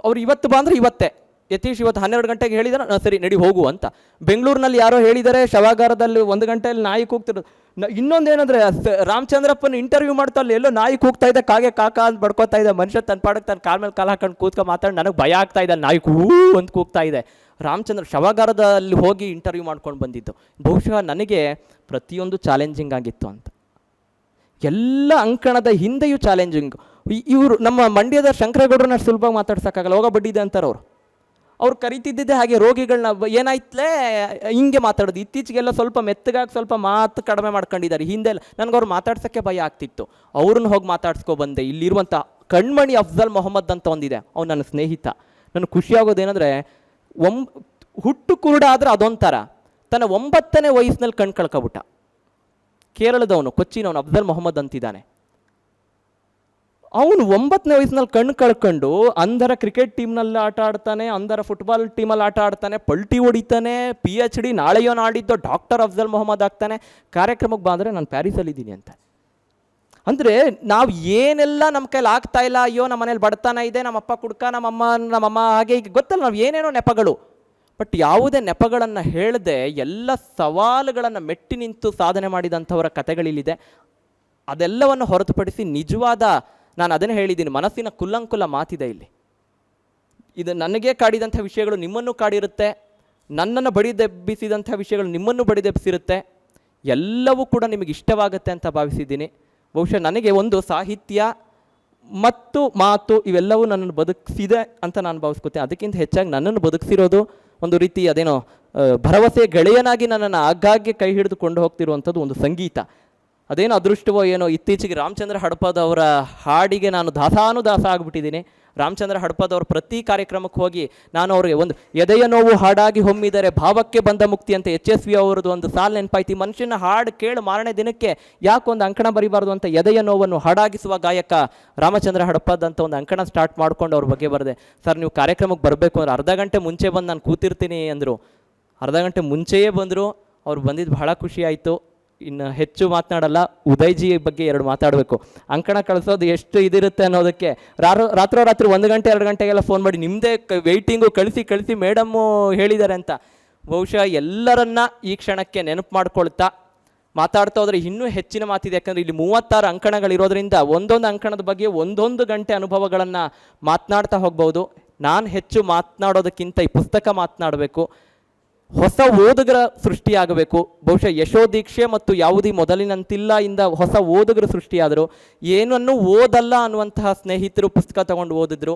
ಅವ್ರು ಇವತ್ತು ಬಂದರೆ ಇವತ್ತೇ, ಯತೀಶ್ ಇವತ್ತು ಹನ್ನೆರಡು ಗಂಟೆಗೆ ಹೇಳಿದಾರೆ, "ನಾ ಸರಿ ನಡಿ ಹೋಗು ಅಂತ. ಬೆಂಗಳೂರಿನಲ್ಲಿ ಯಾರೋ ಹೇಳಿದ್ದಾರೆ, ಶವಾಗಾರದಲ್ಲಿ ಒಂದು ಗಂಟೆಯಲ್ಲಿ ನಾಯಿ ಕೂಗ್ತಿರೋದು. ನ- ಇನ್ನೊಂದೇನಂದ್ರೆ, ಸ- ರಾಮಚಂದ್ರಪ್ಪನ ಇಂಟರ್ವ್ಯೂ ಮಾಡ್ತಾ ಅಲ್ಲಿ ಎಲ್ಲೋ ನಾಯಿ ಕೂಗ್ತಾ ಇದೆ, ಕಾಗೆ ಕಾಕ ಅಂತ ಬಡ್ಕೋತಾ ಇದೆ, ಮನುಷ್ಯ ತನ್ನ ಪಾಡಕ್ಕೆ ತನ್ನ ಕಾಲ ಮೇಲೆ ಕಾಲು ಹಾಕೊಂಡು ಕೂತ್ಕೊಂಡು ಮಾತಾಡಿ, ನನಗೆ ಭಯ ಆಗ್ತಾ ಇದೆ ನಾಯಿ ಕೂ ಅಂತ ಕೂಗ್ತಾ ಇದೆ. ರಾಮಚಂದ್ರ ಶವಾಗಾರದಲ್ಲಿ ಹೋಗಿ ಇಂಟರ್ವ್ಯೂ ಮಾಡ್ಕೊಂಡು ಬಂದಿದ್ದು. ಬಹುಶಃ ನನಗೆ ಪ್ರತಿಯೊಂದು ಚಾಲೆಂಜಿಂಗ್ ಆಗಿತ್ತು ಅಂತ. ಎಲ್ಲ ಅಂಕಣದ ಹಿಂದೆಯೂ ಚಾಲೆಂಜಿಂಗ್ ಇವರು ನಮ್ಮ ಮಂಡ್ಯದ ಶಂಕರಗೌಡರನ್ನ ಸುಲಭವಾಗಿ ಮಾತಾಡ್ಸೋಕ್ಕಾಗಲ್ಲ ಹೋಗ ಬಡ್ಡಿದೆ ಅಂತಾರೆ ಅವರು. ಅವ್ರು ಕರಿತಿದ್ದಿದ್ದೆ ಹಾಗೆ ರೋಗಿಗಳನ್ನ ಏನಾಯ್ತಲೇ, ಹಿಂಗೆ ಮಾತಾಡೋದು. ಇತ್ತೀಚೆಗೆಲ್ಲ ಸ್ವಲ್ಪ ಮೆತ್ತಗಾಗಿ ಸ್ವಲ್ಪ ಮಾತು ಕಡಿಮೆ ಮಾಡ್ಕೊಂಡಿದ್ದಾರೆ. ಹಿಂದೆ ನನಗೆ ಅವ್ರು ಮಾತಾಡ್ಸೋಕ್ಕೆ ಭಯ ಆಗ್ತಿತ್ತು. ಅವ್ರನ್ನ ಹೋಗಿ ಮಾತಾಡ್ಸ್ಕೊ ಬಂದೆ. ಇಲ್ಲಿರುವಂಥ ಕಣ್ಮಣಿ ಅಫ್ಜಲ್ ಮೊಹಮ್ಮದ್ ಅಂತ ಒಂದಿದೆ. ಅವ್ನು ನನ್ನ ಸ್ನೇಹಿತ. ನನಗೆ ಖುಷಿಯಾಗೋದೇನೆಂದರೆ ಒಂ ಹುಟ್ಟು ಕುರುಡ ಆದರೆ ಅದೊಂಥರ. ತನ್ನ ಒಂಬತ್ತನೇ ವಯಸ್ಸಿನಲ್ಲಿ ಕಣ್ ಕಳ್ಕೊಬಿಟ್ಟ. ಕೇರಳದವನು, ಕೊಚ್ಚಿನವನು ಅಫ್ಜಲ್ ಮೊಹಮ್ಮದ್ ಅಂತಿದ್ದಾನೆ. ಅವನು ಒಂಬತ್ತನೇ ವಯಸ್ಸಿನಲ್ಲಿ ಕಣ್ಣು ಕಳ್ಕೊಂಡು ಅಂಧರ ಕ್ರಿಕೆಟ್ ಟೀಮ್ನಲ್ಲಿ ಆಟ ಆಡ್ತಾನೆ, ಅಂಧರ ಫುಟ್ಬಾಲ್ ಟೀಮಲ್ಲಿ ಆಟ ಆಡ್ತಾನೆ, ಪಲ್ಟಿ ಹೊಡಿತಾನೆ ಪಿ ಎಚ್ ಡಿ ನಾಳೆಯೋ ನಾಡಿದ್ದೋ ಡಾಕ್ಟರ್ ಅಫ್ಜಲ್ ಮೊಹಮ್ಮದ್ ಆಗ್ತಾನೆ, ಕಾರ್ಯಕ್ರಮಕ್ಕೆ ಬಂದರೆ ನಾನು ಪ್ಯಾರಿಸಲ್ಲಿದ್ದೀನಿ ಅಂತ. ಅಂದರೆ ನಾವು ಏನೆಲ್ಲ ನಮ್ಮ ಕೈಲಿ ಆಗ್ತಾ ಇಲ್ಲ, ಅಯ್ಯೋ ನಮ್ಮ ಮನೇಲಿ ಬಡತನ ಇದೆ ನಮ್ಮಪ್ಪ ಕುಡ್ಕ ನಮ್ಮಮ್ಮ ನಮ್ಮಮ್ಮ ಹೀಗೆ ಗೊತ್ತಲ್ಲ, ನಾವು ಏನೇನೋ ನೆಪಗಳು. ಬಟ್ ಯಾವುದೇ ನೆಪಗಳನ್ನು ಹೇಳದೆ ಎಲ್ಲ ಸವಾಲುಗಳನ್ನು ಮೆಟ್ಟಿ ನಿಂತು ಸಾಧನೆ ಮಾಡಿದಂಥವರ ಕಥೆಗಳಿಲ್ಲಿದೆ. ಅದೆಲ್ಲವನ್ನು ಹೊರತುಪಡಿಸಿ ನಿಜವಾದ ನಾನು ಅದನ್ನು ಹೇಳಿದ್ದೀನಿ. ಮನಸ್ಸಿನ ಕುಲ್ಲಂಕುಲ ಮಾತಿದೆ ಇಲ್ಲಿ. ಇದು ನನಗೆ ಕಾಡಿದಂಥ ವಿಷಯಗಳು ನಿಮ್ಮನ್ನು ಕಾಡಿರುತ್ತೆ. ನನ್ನನ್ನು ಬಡಿದೆಬ್ಬಿಸಿದಂಥ ವಿಷಯಗಳು ನಿಮ್ಮನ್ನು ಬಡಿದೆಬ್ಬಿಸಿರುತ್ತೆ. ಎಲ್ಲವೂ ಕೂಡ ನಿಮಗೆ ಇಷ್ಟವಾಗುತ್ತೆ ಅಂತ ಭಾವಿಸಿದ್ದೀನಿ. ಬಹುಶಃ ನನಗೆ ಒಂದು ಸಾಹಿತ್ಯ ಮತ್ತು ಮಾತು ಇವೆಲ್ಲವೂ ನನ್ನನ್ನು ಬದುಕಿಸಿದೆ ಅಂತ ನಾನು ಭಾವಿಸ್ಕೊತೀನಿ ಅದಕ್ಕಿಂತ ಹೆಚ್ಚಾಗಿ ನನ್ನನ್ನು ಬದುಕಿಸಿರೋದು ಒಂದು ರೀತಿ ಅದೇನೋ ಭರವಸೆ ಗೆಳೆಯನಾಗಿ ನನ್ನನ್ನು ಆಗಾಗ್ಗೆ ಕೈ ಹಿಡಿದುಕೊಂಡು ಹೋಗ್ತಿರುವಂಥದ್ದು ಒಂದು ಸಂಗೀತ. ಅದೇನೋ ಅದೃಷ್ಟವೋ ಏನೋ, ಇತ್ತೀಚೆಗೆ ರಾಮಚಂದ್ರ ಹಡಪದವರ ಹಾಡಿಗೆ ನಾನು ದಾಸಾನುದಾಸ ಆಗಿಬಿಟ್ಟಿದ್ದೀನಿ. ರಾಮಚಂದ್ರ ಹಡಪದವ್ರ ಪ್ರತಿ ಕಾರ್ಯಕ್ರಮಕ್ಕೆ ಹೋಗಿ ನಾನು ಅವ್ರಿಗೆ ಒಂದು ಎದೆಯ ನೋವು ಹಾಡಾಗಿ ಹೊಮ್ಮಿದರೆ ಭಾವಕ್ಕೆ ಬಂದ ಮುಕ್ತಿ ಅಂತ ಎಚ್ ಎಸ್ ವಿ ಅವರದ್ದು ಒಂದು ಸಾಲು ನೆನಪಾಯ್ತು. ಈ ಮನುಷ್ಯನ ಹಾಡು ಕೇಳು ಮಾರನೇ ದಿನಕ್ಕೆ ಯಾಕೊಂದು ಅಂಕಣ ಬರಿಬಾರ್ದು ಅಂತ ಎದೆಯ ನೋವನ್ನು ಹಾಡಾಗಿಸುವ ಗಾಯಕ ರಾಮಚಂದ್ರ ಹಡಪದ್ ಅಂತ ಒಂದು ಅಂಕಣ ಸ್ಟಾರ್ಟ್ ಮಾಡ್ಕೊಂಡು ಅವ್ರ ಬಗ್ಗೆ ಬರದೆ. ಸರ್, ನೀವು ಕಾರ್ಯಕ್ರಮಕ್ಕೆ ಬರಬೇಕು ಅಂದ್ರೆ ಅರ್ಧ ಗಂಟೆ ಮುಂಚೆ ಬಂದು ನಾನು ಕೂತಿರ್ತೀನಿ ಅಂದರು. ಅರ್ಧ ಗಂಟೆ ಮುಂಚೆಯೇ ಬಂದರು. ಅವ್ರು ಬಂದಿದ್ದು ಬಹಳ ಖುಷಿ ಆಯಿತು. ಇನ್ನು ಹೆಚ್ಚು ಮಾತನಾಡಲ್ಲ, ಉದಯ್ಜಿ ಬಗ್ಗೆ ಎರಡು ಮಾತಾಡಬೇಕು. ಅಂಕಣ ಕಳಿಸೋದು ಎಷ್ಟು ಇದಿರುತ್ತೆ ಅನ್ನೋದಕ್ಕೆ. ರಾರು ರಾತ್ರೋರಾತ್ರಿ ಒಂದು ಗಂಟೆ, ಎರಡು ಗಂಟೆಗೆಲ್ಲ ಫೋನ್ ಮಾಡಿ ನಿಮ್ಮದೇ ವೆಯ್ಟಿಂಗು ಕಳಿಸಿ ಕಳಿಸಿ ಮೇಡಮ್ಮು ಹೇಳಿದ್ದಾರೆ ಅಂತ. ಬಹುಶಃ ಎಲ್ಲರನ್ನ ಈ ಕ್ಷಣಕ್ಕೆ ನೆನಪು ಮಾಡ್ಕೊಳ್ತಾ ಮಾತಾಡ್ತಾ ಹೋದರೆ ಇನ್ನೂ ಹೆಚ್ಚಿನ ಮಾತಿದೆ. ಯಾಕಂದರೆ ಇಲ್ಲಿ ಮೂವತ್ತಾರು ಅಂಕಣಗಳಿರೋದ್ರಿಂದ ಒಂದೊಂದು ಅಂಕಣದ ಬಗ್ಗೆ ಒಂದೊಂದು ಗಂಟೆ ಅನುಭವಗಳನ್ನು ಮಾತನಾಡ್ತಾ ಹೋಗ್ಬೋದು. ನಾನು ಹೆಚ್ಚು ಮಾತನಾಡೋದಕ್ಕಿಂತ ಈ ಪುಸ್ತಕ ಮಾತನಾಡಬೇಕು. ಹೊಸ ಓದುಗರ ಸೃಷ್ಟಿಯಾಗಬೇಕು. ಬಹುಶಃ ಯಶೋದೀಕ್ಷೆ ಮತ್ತು ಯಾವುದೇ ಮೊದಲಿನಂತಿಲ್ಲ ಇಂದ ಹೊಸ ಓದುಗರು ಸೃಷ್ಟಿಯಾದರು. ಏನನ್ನು ಓದಲ್ಲ ಅನ್ನುವಂತಹ ಸ್ನೇಹಿತರು ಪುಸ್ತಕ ತಗೊಂಡು ಓದಿದ್ರು.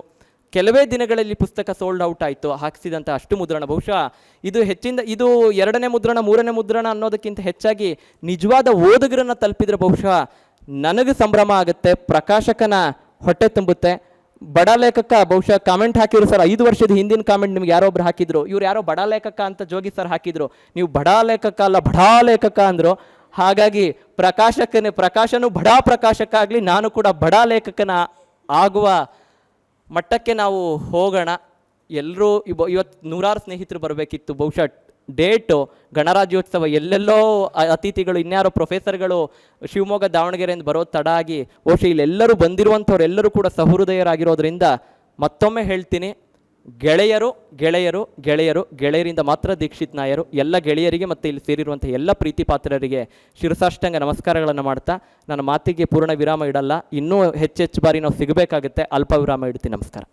ಕೆಲವೇ ದಿನಗಳಲ್ಲಿ ಪುಸ್ತಕ ಸೋಲ್ಡ್ ಔಟ್ ಆಯಿತು. ಹಾಕಿಸಿದಂಥ ಅಷ್ಟು ಮುದ್ರಣ. ಬಹುಶಃ ಇದು ಹೆಚ್ಚಿಂದ, ಇದು ಎರಡನೇ ಮುದ್ರಣ, ಮೂರನೇ ಮುದ್ರಣ ಅನ್ನೋದಕ್ಕಿಂತ ಹೆಚ್ಚಾಗಿ ನಿಜವಾದ ಓದುಗರನ್ನು ತಲುಪಿದ್ರೆ ಬಹುಶಃ ನನಗೆ ಸಂಭ್ರಮ ಆಗುತ್ತೆ, ಪ್ರಕಾಶಕನ ಹೊಟ್ಟೆ ತುಂಬುತ್ತೆ. ಬಡ ಲೇಖಕ ಬಹುಶಃ ಕಾಮೆಂಟ್ ಹಾಕಿದ್ರು ಸರ್. ಐದು ವರ್ಷದ ಹಿಂದಿನ ಕಾಮೆಂಟ್ ನಿಮ್ಗೆ ಯಾರೋ ಒಬ್ರು ಹಾಕಿದ್ರು? ಇವ್ರು ಯಾರೋ ಬಡ ಲೇಖಕ ಅಂತ ಜೋಗಿ ಸರ್ ಹಾಕಿದ್ರು. ನೀವು ಬಡ ಲೇಖಕ ಅಲ್ಲ, ಬಡ ಲೇಖಕ ಅಂದರು. ಹಾಗಾಗಿ ಪ್ರಕಾಶಕನೇ, ಪ್ರಕಾಶನು ಬಡ ಪ್ರಕಾಶಕ ಆಗಲಿ, ನಾನು ಕೂಡ ಬಡ ಲೇಖಕನ ಆಗುವ ಮಟ್ಟಕ್ಕೆ ನಾವು ಹೋಗೋಣ. ಎಲ್ಲರೂ ಇವ ಇವತ್ತು ನೂರಾರು ಸ್ನೇಹಿತರು ಬರಬೇಕಿತ್ತು. ಬಹುಶಃ ಡೇಟು, ಗಣರಾಜ್ಯೋತ್ಸವ, ಎಲ್ಲೆಲ್ಲೋ ಅತಿಥಿಗಳು, ಇನ್ಯಾರೋ ಪ್ರೊಫೆಸರ್ಗಳು ಶಿವಮೊಗ್ಗ, ದಾವಣಗೆರೆಯಿಂದ ಬರೋದು ತಡ ಆಗಿ, ಬಹುಶಃ ಇಲ್ಲೆಲ್ಲರೂ ಬಂದಿರುವಂಥವ್ರು ಎಲ್ಲರೂ ಕೂಡ ಸಹೃದಯರಾಗಿರೋದ್ರಿಂದ ಮತ್ತೊಮ್ಮೆ ಹೇಳ್ತೀನಿ, ಗೆಳೆಯರು ಗೆಳೆಯರು ಗೆಳೆಯರು, ಗೆಳೆಯರಿಂದ ಮಾತ್ರ ದೀಕ್ಷಿತ್ ನಾಯರು, ಎಲ್ಲ ಗೆಳೆಯರಿಗೆ ಮತ್ತು ಇಲ್ಲಿ ಸೇರಿರುವಂಥ ಎಲ್ಲ ಪ್ರೀತಿ ಪಾತ್ರರಿಗೆ ಶಿರಸಾಷ್ಟಾಂಗ ನಮಸ್ಕಾರಗಳನ್ನು ಮಾಡ್ತಾ, ನನ್ನ ಮಾತಿಗೆ ಪೂರ್ಣ ವಿರಾಮ ಇಡಲ್ಲ, ಇನ್ನೂ ಹೆಚ್ಚೆಚ್ಚು ಬಾರಿ ನಾವು ಸಿಗಬೇಕಾಗುತ್ತೆ, ಅಲ್ಪ ವಿರಾಮ ಇಡ್ತೀನಿ, ನಮಸ್ಕಾರ.